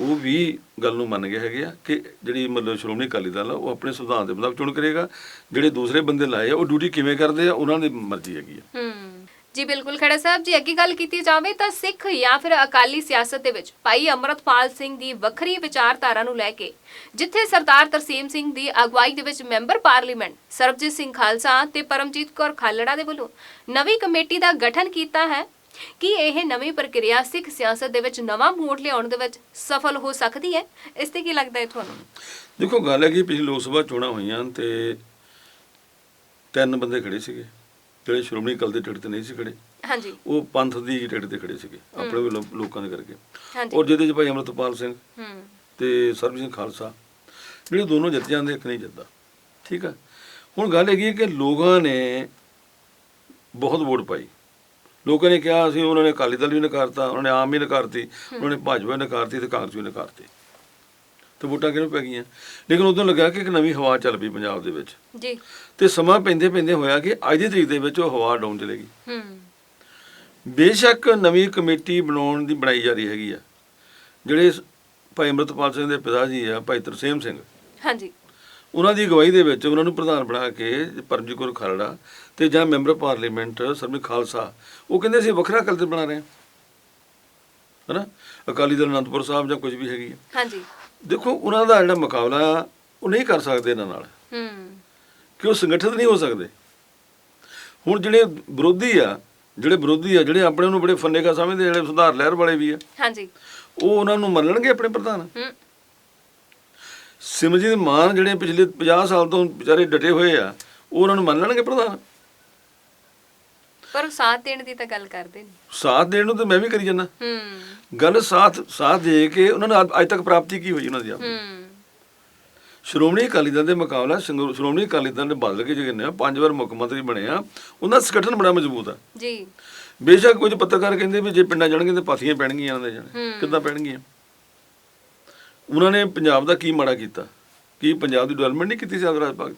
ਉਹ ਵੀ ਗੱਲ ਨੂੰ ਮੰਨ ਗਏ ਹੈਗੇ ਆ ਕਿ ਜਿਹੜੀ ਮਤਲਬ ਸ਼੍ਰੋਮਣੀ ਅਕਾਲੀ ਦਲ ਆ ਉਹ ਆਪਣੇ ਸੰਵਿਧਾਨ ਦੇ ਮੁਤਾਬਕ ਚੁਣ ਕਰੇਗਾ। ਜਿਹੜੇ ਦੂਸਰੇ ਬੰਦੇ ਲਾਏ ਆ ਉਹ ਡਿਊਟੀ ਕਿਵੇਂ ਕਰਦੇ ਆ ਉਹਨਾਂ ਦੀ ਮਰਜ਼ੀ ਹੈਗੀ ਆ। ਹੂੰ। ਜੀ ਬਿਲਕੁਲ ਖੜਾ ਸਾਹਿਬ ਜੀ, ਅੱਗੇ ਗੱਲ ਕੀਤੀ ਜਾਵੇ ਤਾਂ ਸਿੱਖ ਜਾਂ ਫਿਰ ਅਕਾਲੀ ਸਿਆਸਤ ਦੇ ਵਿੱਚ ਭਾਈ ਅਮਰਤਪਾਲ ਸਿੰਘ ਦੀ ਵੱਖਰੀ ਵਿਚਾਰਧਾਰਾ ਨੂੰ ਲੈ ਕੇ, ਜਿੱਥੇ ਸਰਦਾਰ ਤਰਸੀਮ ਸਿੰਘ ਦੀ ਅਗਵਾਈ ਦੇ ਵਿੱਚ ਮੈਂਬਰ ਪਾਰਲੀਮੈਂਟ ਸਰਬਜੀਤ ਸਿੰਘ ਖਾਲਸਾ ਤੇ ਪਰਮਜੀਤ ਕੌਰ ਖਾਲੜਾ ਦੇ ਵੱਲੋਂ ਨਵੀਂ ਕਮੇਟੀ ਦਾ ਗਠਨ ਕੀਤਾ ਹੈ, ਕੀ ਇਹ ਨਵੀਂ ਪ੍ਰਕਿਰਿਆ ਸਿੱਖ ਸਿਆਸਤ ਦੇ ਵਿੱਚ ਨਵਾਂ ਮੋੜ ਲਿਆਉਣ ਦੇ ਵਿੱਚ ਸਫਲ ਹੋ ਸਕਦੀ ਹੈ? ਇਸ ਤੇ ਕੀ ਲੱਗਦਾ ਹੈ ਤੁਹਾਨੂੰ? ਦੇਖੋ, ਗੱਲ ਹੈ ਕਿ ਪਿਛਲੀ ਲੋਕ ਸਭਾ ਚੋਣਾਂ ਹੋਈਆਂ ਤੇ ਤਿੰਨ ਬੰਦੇ ਖੜੇ ਸੀਗੇ। ਜਿਹੜੇ ਸ਼੍ਰੋਮਣੀ ਅਕਾਲੀ ਦੇ ਟਿਕਟ ਤੇ ਨਹੀਂ ਸੀ ਖੜੇ ਹਾਂਜੀ। ਉਹ ਪੰਥ ਦੀ ਟਿਕਟ ਤੇ ਖੜੇ ਸੀਗੇ ਆਪਣੇ ਵੱਲੋਂ ਲੋਕਾਂ ਦੇ ਕਰਕੇ। ਹਾਂਜੀ। ਔਰ ਜਿਹਦੇ ਚ ਭਾਈ ਅਮਰਤਪਾਲ ਸਿੰਘ ਹੂੰ। ਤੇ ਸਰਬਜੀਤ ਸਿੰਘ ਖਾਲਸਾ ਜਿਹੜੇ ਦੋਨੋਂ ਜਿੱਤ ਜਾਂਦੇ ਇੱਕ ਨਹੀਂ ਜਿੱਤਦਾ। ਠੀਕ ਆ? ਹੁਣ ਗੱਲ ਹੈਗੀ ਹੈ ਕਿ ਲੋਕਾਂ ਨੇ ਬਹੁਤ ਵੋਟ ਪਾਈ। ਲੋਕਾਂ ਨੇ ਕਿਹਾ ਅਸੀਂ ਉਹਨਾਂ ਨੇ ਅਕਾਲੀ ਦਲ ਵੀ ਨਕਾਰਤਾ ਉਹਨਾਂ ਨੇ ਆਮ ਵੀ ਨਕਾਰਤੀ ਉਹਨਾਂ ਨੇ ਭਾਜਪਾ ਵੀ ਨਕਾਰਤੀ ਤੇ ਕਾਂਗਰਸ ਵੀ ਨਕਾਰਤੀ। ਤੇ ਵੋਟਾਂ ਕਿਹਨੂੰ ਪੈ ਗਈਆਂ? ਲੇਕਿਨ ਉਦੋਂ ਲੱਗਾ ਕਿ ਇੱਕ ਨਵੀਂ ਹਵਾ ਚੱਲ ਪਈ ਪੰਜਾਬ ਦੇ ਵਿੱਚ। ਜੀ। ਤੇ ਸਮਾਂ ਪੈਂਦੇ ਪੈਂਦੇ ਹੋਇਆ ਕਿ ਅੱਜ ਦੀ ਤਰੀਕ ਦੇ ਵਿੱਚ ਉਹ ਹਵਾ ਡਾਊਨ ਚਲੇਗੀ। ਹੂੰ। ਬੇਸ਼ੱਕ ਨਵੀਂ ਕਮੇਟੀ ਬਣਾਉਣ ਦੀ ਬਣਾਈ ਜਾ ਰਹੀ ਹੈਗੀ ਆ। ਜਿਹੜੇ ਸ- ਭਾਈ ਅੰਮ੍ਰਿਤਪਾਲ ਸਿੰਘ ਦੇ ਪਿਤਾ ਜੀ ਆ ਭਾਈ ਤਰਸੇਮ ਸਿੰਘ। ਹਾਂਜੀ। ਉਹਨਾਂ ਦੀ ਅਗਵਾਈ ਦੇ ਵਿੱਚ ਉਹਨਾਂ ਨੂੰ ਪ੍ਰਧਾਨ ਬਣਾ ਕੇ ਪਰਮਜੀਤ ਕੌਰ ਖਾਲੜਾ ਤੇ ਜਾਂ ਮੈਂਬਰ ਪਾਰਲੀਮੈਂਟ ਸਰਮੀ ਖਾਲਸਾ ਉਹ ਕਹਿੰਦੇ ਅਸੀਂ ਵੱਖਰਾ ਕਲਚਰ ਬਣਾ ਰਹੇ ਹਾਂ। ਹਨਾ? ਅਕਾਲੀ ਦਲ ਅਨੰਦਪੁਰ ਸਾਹਿਬ ਜਾਂ ਕੁਝ ਵੀ ਹੈਗੀ ਆ। ਹਾਂਜੀ। ਦੇਖੋ ਉਹਨਾਂ ਦਾ ਜਿਹੜਾ ਮੁਕਾਬਲਾ ਉਹ ਨਹੀਂ ਕਰ ਸਕਦੇ ਇਹਨਾਂ ਨਾਲ। ਹੂੰ। ਕਿ ਉਹ ਸੰਗਠਿਤ ਨਹੀਂ ਹੋ ਸਕਦੇ। ਹੁਣ ਜਿਹੜੇ ਵਿਰੋਧੀ ਆ ਜਿਹੜੇ ਵਿਰੋਧੀ ਆ ਜਿਹੜੇ ਆਪਣੇ ਨੂੰ ਬੜੇ ਫੰਨੇਗਾ ਸਮਝਦੇ ਜਿਹੜੇ ਸੁਧਾਰ ਲਹਿਰ ਵਾਲੇ ਵੀ ਆ ਹਾਂਜੀ। ਉਹ ਉਹਨਾਂ ਨੂੰ ਮੰਨਣਗੇ ਆਪਣੇ ਪ੍ਰਧਾਨ? ਹੂੰ। ਸਿਮਰਜੀਤ ਮਾਨ ਜਿਹੜੇ ਪਿਛਲੇ 50 ਸਾਲ ਤੋਂ ਵਿਚਾਰੇ ਡਟੇ ਹੋਏ ਆ ਉਹ ਉਹਨਾਂ ਨੂੰ ਮੰਨ ਲੈਣਗੇ ਪ੍ਰਧਾਨ? ਪਰ ਉਹ ਸਾਥ ਦੇਣ ਦੀ ਤਾਂ ਗੱਲ ਕਰਦੇ ਨਹੀਂ ਸਾਥ ਦੇਣ ਨੂੰ ਤਾਂ ਮੈਂ ਵੀ ਕਰੀ ਜਾਂਦਾ। ਹੂੰ। ਗੱਲ ਸਾਥ ਸਾਥ ਦੇ ਕੇ ਉਹਨਾਂ ਨੂੰ ਅੱਜ- ਤੱਕ ਪ੍ਰਾਪਤੀ ਕੀ ਹੋਈ ਉਹਨਾਂ ਦੀ ਆਪ ਹੂੰ। ਸ਼੍ਰੋਮਣੀ ਅਕਾਲੀ ਦਲ ਦੇ ਮੁਕਾਬਲਾ ਸੰਗਰੂਰ- ਸ਼੍ਰੋਮਣੀ ਅਕਾਲੀ ਦਲ ਨੇ ਬਦਲ ਕੇ ਜਿਹੜੇ ਨੇ ਪੰਜ ਵਾਰ ਮੁੱਖ ਮੰਤਰੀ ਬਣੇ ਆ ਉਹਨਾਂ ਦਾ ਸੰਗਠਨ ਬੜਾ ਮਜ਼ਬੂਤ ਆ। ਜੀ। ਬੇਸ਼ੱਕ ਕੁਝ ਪੱਤਰਕਾਰ ਕਹਿੰਦੇ ਵੀ ਜੇ ਪਿੰਡਾਂ ਜਾਣਗੇ ਤਾਂ ਪਾਥੀਆਂ ਪੈਣਗੀਆਂ ਇਹਨਾਂ ਦੇ ਜਾਣੇ। ਕਿੱਦਾਂ ਪੈਣਗੀਆਂ? ਉਹਨਾਂ ਨੇ ਪੰਜਾਬ ਦਾ ਕੀ ਮਾੜਾ ਕੀਤਾ? ਕੀ ਪੰਜਾਬ ਦੀ ਡਿਵੈਲਪਮੈਂਟ ਨਹੀਂ ਕੀਤੀ ਸੀ ਆਗਰਾ ਭਾਗ 'ਚ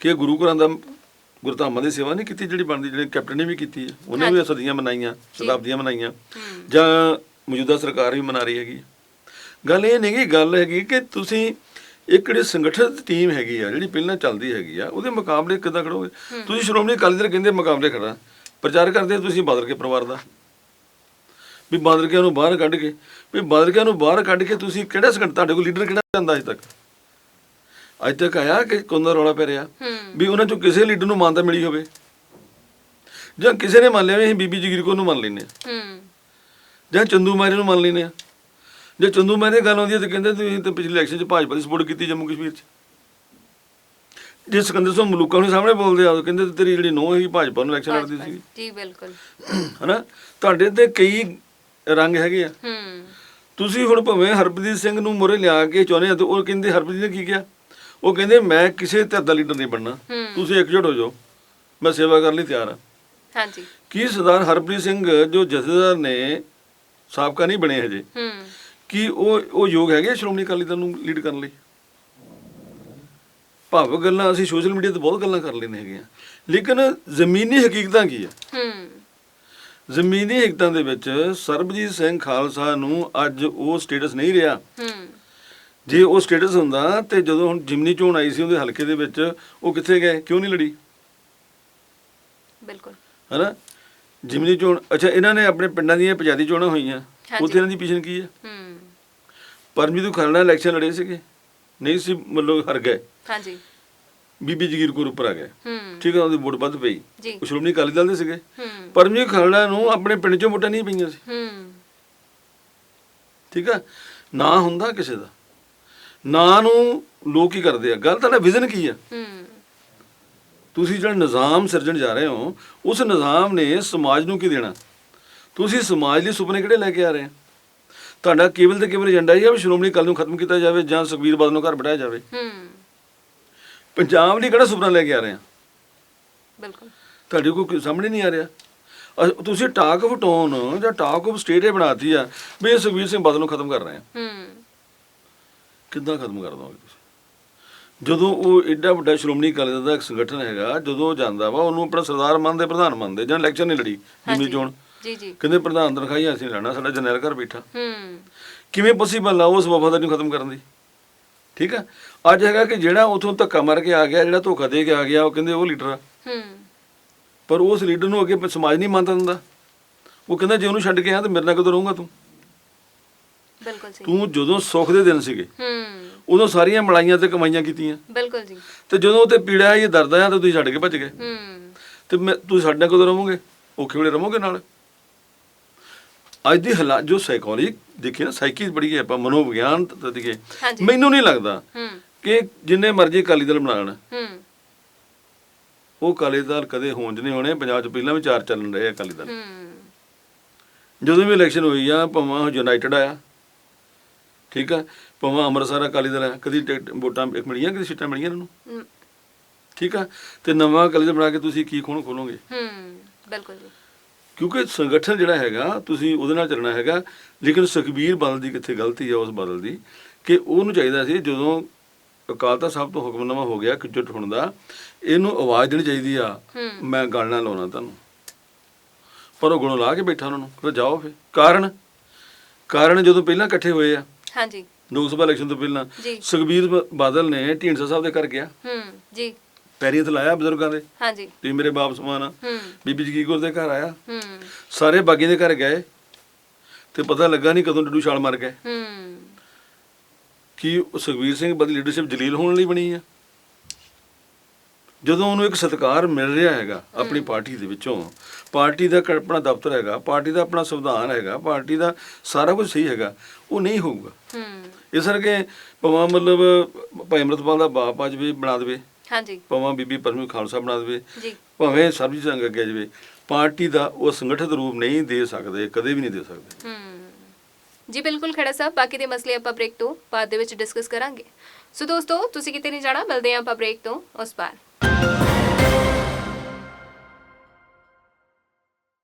ਕਿ ਗੁਰੂ ਘਰਾਂ ਦਾ ਗੁਰਧਾਮਾਂ ਦੀ ਸੇਵਾ ਨਹੀਂ ਕੀਤੀ ਜਿਹੜੀ ਬਣਦੀ ਜਿਹੜੇ ਕੈਪਟਨ ਨੇ ਵੀ ਕੀਤੀ ਹੈ। ਉਹਨੇ ਵੀ ਸਦੀਆਂ ਮਨਾਈਆਂ ਸ਼ਤਾਬਦੀਆਂ ਮਨਾਈਆਂ। ਜਾਂ ਮੌਜੂਦਾ ਸਰਕਾਰ ਵੀ ਮਨਾ ਰਹੀ ਹੈਗੀ ਗੱਲ ਇਹ ਨਹੀਂ ਕਿ ਗੱਲ ਹੈਗੀ ਕਿ ਤੁਸੀਂ ਇੱਕ ਜਿਹੜੀ ਸੰਗਠਿਤ ਟੀਮ ਹੈਗੀ ਆ ਜਿਹੜੀ ਪਹਿਲਾਂ ਚੱਲਦੀ ਹੈਗੀ ਆ ਉਹਦੇ ਮੁਕਾਬਲੇ ਕਿੱਦਾਂ ਖੜੋਗੇ? ਤੁਸੀਂ ਸ਼੍ਰੋਮਣੀ ਅਕਾਲੀ ਦਲ ਕਹਿੰਦੇ ਮੁਕਾਬਲੇ ਖੜਾ। ਪ੍ਰਚਾਰ ਕਰਦੇ ਤੁਸੀਂ ਬਾਦਲ ਕੇ ਪਰਿਵਾਰ ਦਾ। ਵੀ ਬਾਦਲ ਕੇ ਨੂੰ ਬਾਹਰ ਕੱਢ ਕੇ ਵੀ ਬਾਦਲ ਕੇ ਨੂੰ ਬਾਹਰ ਕੱਢ ਕੇ ਤੁਸੀਂ ਕਿਹੜਾ ਸੰਗਠਨ ਤੁਹਾਡੇ ਕੋਲ ਲੀਡਰ ਕਿਹੜਾ ਜਾਂਦਾ ਅਜੇ ਤੱਕ? ਅੱਜ ਤੱਕ ਆਇਆ ਕਿ ਕੋਨਾ ਰੌਲਾ ਪੈ ਰਿਹਾ? ਵੀ ਉਹਨਾਂ ਚੋਂ ਕਿਸੇ ਲੀਡਰ ਨੂੰ ਮਾਨਤਾ ਮਿਲੀ ਹੋਵੇ। ਜਾਂ ਕਿਸੇ ਨੇ ਮੰਨ ਲਿਆ ਵੀ ਅਸੀਂ ਬੀਬੀ ਜਗੀਰ ਕੋ ਨੂੰ ਮੰਨ ਲੈਂਦੇ ਹਾਂ। ਹੂੰ। ਜਾਂ ਚੰਦੂ ਮਾਰੇ ਨੂੰ ਮੰਨ ਲੈਨੇ ਆ ਜੇ ਚੰਦੂ ਮਾਰੇ ਦੀ ਗੱਲ ਆਉਂਦੀ ਹੈ ਤੇ ਕਹਿੰਦੇ ਤੁਸੀਂ ਤਾਂ ਪਿਛਲੇ ਇਲੈਕਸ਼ਨ 'ਚ ਭਾਜਪਾ ਦੀ ਸਪੋਰਟ ਕੀਤੀ ਜੰਮੂ ਕਸ਼ਮੀਰ 'ਚ। ਜੇ ਸਿਕੰਦਰ ਸਿੰਘ ਮਲੂਕਾ ਨੂੰ ਸਾਹਮਣੇ ਬੋਲਦੇ ਆ ਉਹ ਕਹਿੰਦੇ ਤੇਰੀ ਜਿਹੜੀ ਨੋਹ ਹੈਗੀ ਭਾਜਪਾ ਨੂੰ ਇਲੈਕਸ਼ਨ ਲੜਦੀ ਸੀ ਜੀ ਬਿਲਕੁਲ। ਹਨਾ? ਤੁਹਾਡੇ ਤੇ ਕਈ ਰੰਗ ਹੈਗੇ ਆ। ਹੂੰ। ਤੁਸੀਂ ਹੁਣ ਭਾਵੇਂ ਹਰਪ੍ਰੀਤ ਸਿੰਘ ਨੂੰ ਮੁਰੇ ਲਿਆ ਕੇ ਚਾਹੁੰਦੇ ਆ ਤੇ ਉਹ ਕਹਿੰਦੇ ਹਰਪ੍ਰੀਤ ਨੇ ਕੀ ਕਿਹਾ? ਉਹ ਕਹਿੰਦੇ ਮੈਂ ਕਿਸੇ ਧਿਰ ਦਾ ਲੀਡਰ ਨਹੀਂ ਬਣਨਾ। ਤੁਸੀਂ ਇਕਜੁੱਟ ਹੋ ਜਾਓ। ਮੈਂ ਸੇਵਾ ਕਰਨ ਲਈ ਤਿਆਰ ਹਾਂ। ਹਾਂਜੀ। ਕੀ ਸਰਦਾਰ ਹਰਪ੍ਰੀਤ ਸਿੰਘ ਜੋ ਜਥੇਦਾਰ ਨੇ ਸਾਬਕਾ ਨਹੀਂ ਬਣੇ ਹਜੇ। ਹੂੰ। ਕੀ ਉਹ ਉਹ ਯੋਗ ਹੈਗੇ ਸ਼੍ਰੋਮਣੀ ਅਕਾਲੀ ਦਲ ਨੂੰ ਲੀਡ ਕਰਨ ਲਈ? ਭਾਵ ਗੱਲਾਂ ਅਸੀਂ ਸੋਸ਼ਲ ਮੀਡੀਆ ਤੇ ਬਹੁਤ ਗੱਲਾਂ ਕਰ ਲੈਂਦੇ ਹੈਗੇ ਆ ਲੇਕਿਨ ਜ਼ਮੀਨੀ ਹਕੀਕਤਾਂ ਕੀ ਆ? ਹੂੰ। ਜ਼ਮੀਨੀ ਹਕੀਕਤਾਂ ਦੇ ਵਿੱਚ ਸਰਬਜੀਤ ਸਿੰਘ ਖਾਲਸਾ ਨੂੰ ਅੱਜ ਉਹ ਸਟੇਟਸ ਨਹੀਂ ਰਿਹਾ। ਹੂੰ। ਜੇ ਉਹ ਸਟੇਟਸ ਹੁੰਦਾ ਤੇ ਜਦੋਂ ਹੁਣ ਜਿਮਨੀ ਚੋਣ ਆਈ ਸੀ ਉਹਦੇ ਹਲਕੇ ਦੇ ਵਿੱਚ ਉਹ ਕਿੱਥੇ ਗਏ? ਕਿਉਂ ਨਹੀਂ ਲੜੀ? ਬਿਲਕੁਲ। ਹਨਾ? ਜਿਮਨੀ ਚੋਣ ਅੱਛਾ ਇਹਨਾਂ ਨੇ ਆਪਣੇ ਪਿੰਡਾਂ ਦੀਆਂ ਪੰਚਾਇਤੀ ਚੋਣਾਂ ਹੋਈਆਂ। ਉੱਥੇ ਇਹਨਾਂ ਦੀ ਪੋਜੀਸ਼ਨ ਕੀ ਹੈ? ਹੂੰ। ਪਰਮਜੀਤ ਖਰਨਾ ਇਲੈਕਸ਼ਨ ਲੜੇ ਸੀਗੇ। ਨਹੀਂ ਸੀ ਮਤਲਬ ਹਰ ਗਏ। ਹਾਂਜੀ। ਬੀਬੀ ਜਗੀਰ ਕੋਲ ਉੱਪਰ ਆ ਗਏ। ਹੂੰ। ਠੀਕ ਹੈ ਉਹਦੀ ਵੋਟ ਵੱਧ ਪਈ। ਉਹ ਸ਼੍ਰੋਮਣੀ ਅਕਾਲੀ ਦਲ ਦੇ ਸੀਗੇ। ਹੂੰ। ਪਰਮਜੀਤ ਖਰਨਾ ਨੂੰ ਆਪਣੇ ਪਿੰਡ ਚੋਂ ਵੋਟਾਂ ਨਹੀਂ ਪਈਆਂ ਸੀ। ਹੂੰ। ਠੀਕ ਹੈ ਨਾ ਹੁੰਦਾ ਕਿਸੇ ਦਾ। ਨਾ ਨੂੰ ਲੋਕ ਕੀ ਕਰਦੇ ਆ? ਗੱਲ ਤੁਹਾਡਾ ਵਿਜ਼ਨ ਕੀ ਆ? ਤੁਸੀਂ ਜਿਹੜਾ ਨਿਜ਼ਾਮ ਸਿਰਜਣ ਜਾ ਰਹੇ ਹੋ ਉਸ ਨਿਜ਼ਾਮ ਨੇ ਸਮਾਜ ਨੂੰ ਕੀ ਦੇਣਾ? ਤੁਸੀਂ ਸਮਾਜ ਲਈ ਸੁਪਨੇ ਕਿਹੜੇ ਲੈ ਕੇ ਆ ਰਹੇ ਹੋ ਤੁਹਾਡਾ ਕੇਵਲ ਤੇ ਕੇਵਲ ਏਜੰਡਾ ਹੀ ਆ ਵੀ ਸ਼੍ਰੋਮਣੀ ਅਕਾਲੀ ਨੂੰ ਖਤਮ ਕੀਤਾ ਜਾਵੇ ਜਾਂ ਸੁਖਬੀਰ ਬਾਦਲ ਨੂੰ ਘਰ ਬਿਠਾਇਆ ਜਾਵੇ। ਹੂੰ। ਪੰਜਾਬ ਲਈ ਕਿਹੜਾ ਸੁਪਨਾ ਲੈ ਕੇ ਆ ਰਹੇ ਆ? ਬਿਲਕੁਲ। ਤੁਹਾਡੇ ਕੋਈ ਸਾਹਮਣੇ ਨਹੀਂ ਆ ਰਿਹਾ? ਤੁਸੀਂ ਟਾਕ ਆਫ ਟੋਨ ਜਾਂ ਟਾਕ ਆਫ ਸਟੇਟ ਇਹ ਬਣਾਤੀ ਆ ਵੀ ਸੁਖਬੀਰ ਸਿੰਘ ਬਾਦਲ ਨੂੰ ਖਤਮ ਕਰ ਰਹੇ ਆ। ਹੂੰ। ਕਿੱਦਾਂ ਖਤਮ ਕਰ ਦੋਗੇ ਤੁਸੀਂ ਜਦੋਂ ਉਹ ਐਡਾ ਵੱਡਾ ਸ਼੍ਰੋਮਣੀ ਅਕਾਲੀ ਦਲ ਦਾ ਇੱਕ ਸੰਗਠਨ ਹੈਗਾ ਜਦੋਂ ਉਹ ਜਾਂਦਾ ਵਾ ਉਹਨੂੰ ਆਪਣਾ ਸਰਦਾਰ ਮੰਨਦੇ ਪ੍ਰਧਾਨ ਮੰਨਦੇ ਜਾਂ ਇਲੈਕਸ਼ਨ ਨਹੀਂ ਲੜੀ ਜਿਮਨੀ। ਚੋਣ। ਜੀ ਜੀ। ਕਹਿੰਦੇ ਪ੍ਰਧਾਨ ਤਨਖਾਹੀਆਂ ਅਸੀਂ ਲੈਣਾ ਸਾਡਾ ਜਨਰਲ ਘਰ ਬੈਠਾ। ਹੂੰ। ਕਿਵੇਂ ਪੋਸੀਬਲ ਆ ਉਸ ਵਫਾਦਾਰੀ ਨੂੰ ਖਤਮ ਕਰਨ ਦੀ? ਠੀਕ ਆ? ਅੱਜ ਹੈਗਾ ਕਿ ਜਿਹੜਾ ਉਥੋਂ ਧੱਕਾ ਮਾਰ ਕੇ ਆ ਗਿਆ ਜਿਹੜਾ ਧੋਖਾ ਦੇ ਕੇ ਆ ਗਿਆ ਉਹ ਕਹਿੰਦੇ ਉਹ ਲੀਡਰ ਆ। ਹੂੰ। ਪਰ ਉਸ ਲੀਡਰ ਨੂੰ ਅੱਗੇ ਸਮਾਜ ਨਹੀਂ ਮੰਨਦਾ ਹੁੰਦਾ ਉਹ ਕਹਿੰਦਾ ਜੇ ਉਹਨੂੰ ਛੱਡ ਕੇ ਆ ਤੇ ਮੇਰੇ ਨਾਲ ਕਦੋਂ ਰਹੂੰਗਾ ਤੂੰ? ਬਿਲਕੁਲ ਤੂੰ ਜਦੋਂ ਸੁੱਖ ਦੇ ਦਿਨ ਸੀਗੇ ਹੂੰ। ਉਦੋਂ ਸਾਰੀਆਂ ਮਲਾਈਆਂ ਤੇ ਕਮਾਈਆਂ ਕੀਤੀਆਂ। ਬਿਲਕੁਲ ਜੀ। ਤੇ ਜਦੋਂ ਉਹ ਤੇ ਪੀੜਾ ਇਹ ਦਰਦ ਆ ਤੇ ਤੁਸੀਂ ਛੱਡ ਕੇ ਭੱਜ ਗਏ। ਹੂੰ। ਤੇ ਮੈਂ ਤੁਸੀਂ ਸਾਡੇ ਨਾਲ ਕਦੋਂ ਰਹੋਗੇ? ਔਖੇ ਵੇਲੇ ਰਹੋਗੇ ਨਾਲ? ਅੱਜ ਦੀ ਹਾਲਾਤ ਜੋ ਸਾਈਕੋਲੋਜੀ ਦੇਖੀ ਨਾ ਸਾਈਕੀ ਬੜੀ ਹੈ ਆਪਾਂ ਮਨੋਵਿਗਿਆਨ ਤੇ ਹਾਂਜੀ। ਮੈਨੂੰ ਨਹੀਂ ਲੱਗਦਾ ਹੂੰ। ਕਿ ਜਿੰਨੇ ਮਰਜ਼ੀ ਅਕਾਲੀ ਦਲ ਬਣਾਉਣ ਹੂੰ। ਉਹ ਅਕਾਲੀ ਦਲ ਕਦੇ ਹੋਂਦ ਨਹੀਂ ਹੋਣੇ ਪੰਜਾਬ 'ਚ ਪਹਿਲਾਂ ਵੀ ਚਾਰ ਚੱਲਣ ਰਹੇ ਆ ਅਕਾਲੀ ਦਲ। ਹੂੰ। ਜਦੋਂ ਵੀ ਇਲੈਕਸ਼ਨ ਹੋਈ ਆ ਭਾਵੇਂ ਯੂਨਾਈਟਿਡ ਆਇਆ ਠੀਕ ਆ? ਭਾਵੇਂ ਅੰਮ੍ਰਿਤਸਰ ਅਕਾਲੀ ਦਲ ਆ ਕਦੀ ਟਿਕਟ ਵੋਟਾਂ ਇੱਕ ਮਿਲੀਆਂ ਕਦੀ ਸੀਟਾਂ ਮਿਲੀਆਂ ਇਹਨਾਂ ਨੂੰ? ਹੂੰ, ਠੀਕ ਆ? ਤੇ ਨਵਾਂ ਅਕਾਲੀ ਦਲ ਬਣਾ ਕੇ ਤੁਸੀਂ ਕੀ ਖੋਣ ਖੋਲੋਗੇ? ਹੂੰ ਬਿਲਕੁਲ ਜੀ। ਕਿਉਂਕਿ ਸੰਗਠਨ ਜਿਹੜਾ ਹੈਗਾ ਤੁਸੀਂ ਉਹਦੇ ਨਾਲ ਚੱਲਣਾ ਹੈਗਾ ਲੇਕਿਨ ਸੁਖਬੀਰ ਬਾਦਲ ਦੀ ਕਿੱਥੇ ਗਲਤੀ ਹੈ ਉਸ ਬਾਦਲ ਦੀ? ਕਿ ਉਹਨੂੰ ਚਾਹੀਦਾ ਸੀ ਜਦੋਂ ਅਕਾਲ ਤਖਤ ਸਾਹਿਬ ਤੋਂ ਹੁਕਮਨਾਮਾ ਹੋ ਗਿਆ ਕਿ ਜੁੱਟ ਹੋਣ ਦਾ ਇਹਨੂੰ ਆਵਾਜ਼ ਦੇਣੀ ਚਾਹੀਦੀ ਆ ਹੂੰ। ਮੈਂ ਗੱਲ ਨਾਲ ਲਾਉਣਾ ਤੁਹਾਨੂੰ। ਪਰ ਉਹ ਗੁਣੋਂ ਲਾ ਕੇ ਬੈਠਾ ਉਹਨਾਂ ਨੂੰ ਕਹਿੰਦਾ ਜਾਓ ਫੇ ਕਾਰਨ? ਕਾਰਨ ਜਦੋਂ ਪਹਿਲਾਂ ਇਕੱਠੇ ਹੋਏ ਆ ਹਾਂਜੀ। ਲੋਕ ਸਭਾ ਇਲੈਕਸ਼ਨ ਤੋਂ ਪਹਿਲਾਂ ਜੀ। ਸੁਖਬੀਰ ਬ- ਬਾਦਲ ਨੇ ਢੀਂਡਸਾ ਸਾਹਿਬ ਦੇ ਘਰ ਗਿਆ। ਹੂੰ ਜੀ। ਪੈਰੀਂ ਹੱਥ ਲਾਇਆ ਬਜ਼ੁਰਗਾਂ ਦੇ। ਹਾਂਜੀ। ਤੁਸੀਂ ਮੇਰੇ ਬਾਪ ਸਮਾਨ ਆ। ਹੂੰ। ਬੀਬੀ ਜਗੀਰ ਦੇ ਘਰ ਆਇਆ। ਹੂੰ। ਸਾਰੇ ਬਾਗੀ ਦੇ ਘਰ ਗਏ। ਤੇ ਪਤਾ ਲੱਗਾ ਨਹੀਂ ਕਦੋਂ ਡੱਡੂ ਛਾਲ ਮਾਰ ਗਏ। ਹੂੰ। ਕਿ ਉਹ ਸੁਖਬੀਰ ਸਿੰਘ ਬਦੀ ਲੀਡਰਸ਼ਿਪ ਜਲੀਲ ਹੋਣ ਲਈ ਬਣੀ ਆ? ਜਦੋਂ ਉਹਨੂੰ ਇੱਕ ਸਤਿਕਾਰ ਮਿਲ ਰਿਹਾ ਹੈਗਾ ਆਪਣੀ ਪਾਰਟੀ ਦੇ ਵਿੱਚੋਂ ਪਾਰਟੀ ਦਾ ਆਪਣਾ ਦਫ਼ਤਰ ਹੈਗਾ ਪਾਰਟੀ ਦਾ ਆਪਣਾ ਸੰਵਿਧਾਨ ਹੈਗਾ ਪਾਰਟੀ ਦਾ ਸਾਰਾ ਕੁਝ ਸਹੀ ਹੈਗਾ ਉਹ ਨਹੀਂ ਹੋਊਗਾ। ਹੂੰ। ਇਸ ਕਰਕੇ ਭਾਵੇਂ ਮਤਲਬ ਭਾਈ ਅੰਮ੍ਰਿਤਪਾਲ ਦਾ ਬਾਪ ਅੱਜ ਵੀ ਬਣਾ ਦੇਵੇ। ਹਾਂਜੀ। ਭਾਵੇਂ ਬੀਬੀ ਪਰਮੇਸ਼ਰ ਖਾਲਸਾ ਬਣਾ ਦੇਵੇ। ਜੀ। ਭਾਵੇਂ ਸਰਬਜੀਤ ਸਿੰਘ ਅੱਗੇ ਜਾਵੇ ਪਾਰਟੀ ਦਾ ਉਹ ਸੰਗਠਿਤ ਰੂਪ ਨਹੀਂ ਦੇ ਸਕਦੇ ਕਦੇ ਵੀ ਨਹੀਂ ਦੇ ਸਕਦੇ। ਹੂੰ। ਜੀ ਬਿਲਕੁਲ ਖੜਾ ਸਾਹਿਬ ਬਾਕੀ ਦੇ ਮਸਲੇ ਆਪਾਂ ਬ੍ਰੇਕ ਤੋਂ ਬਾਅਦ ਦੇ ਵਿੱਚ ਡਿਸਕਸ ਕਰਾਂਗੇ। ਸੋ ਦੋਸਤੋ ਤੁਸੀਂ ਕਿਤੇ ਨਹੀਂ ਜਾਣਾ ਮਿਲਦੇ ਹਾਂ ਆਪਾਂ ਬ੍ਰੇਕ ਤੋਂ ਉਸ ਪਾਰ। Thank you.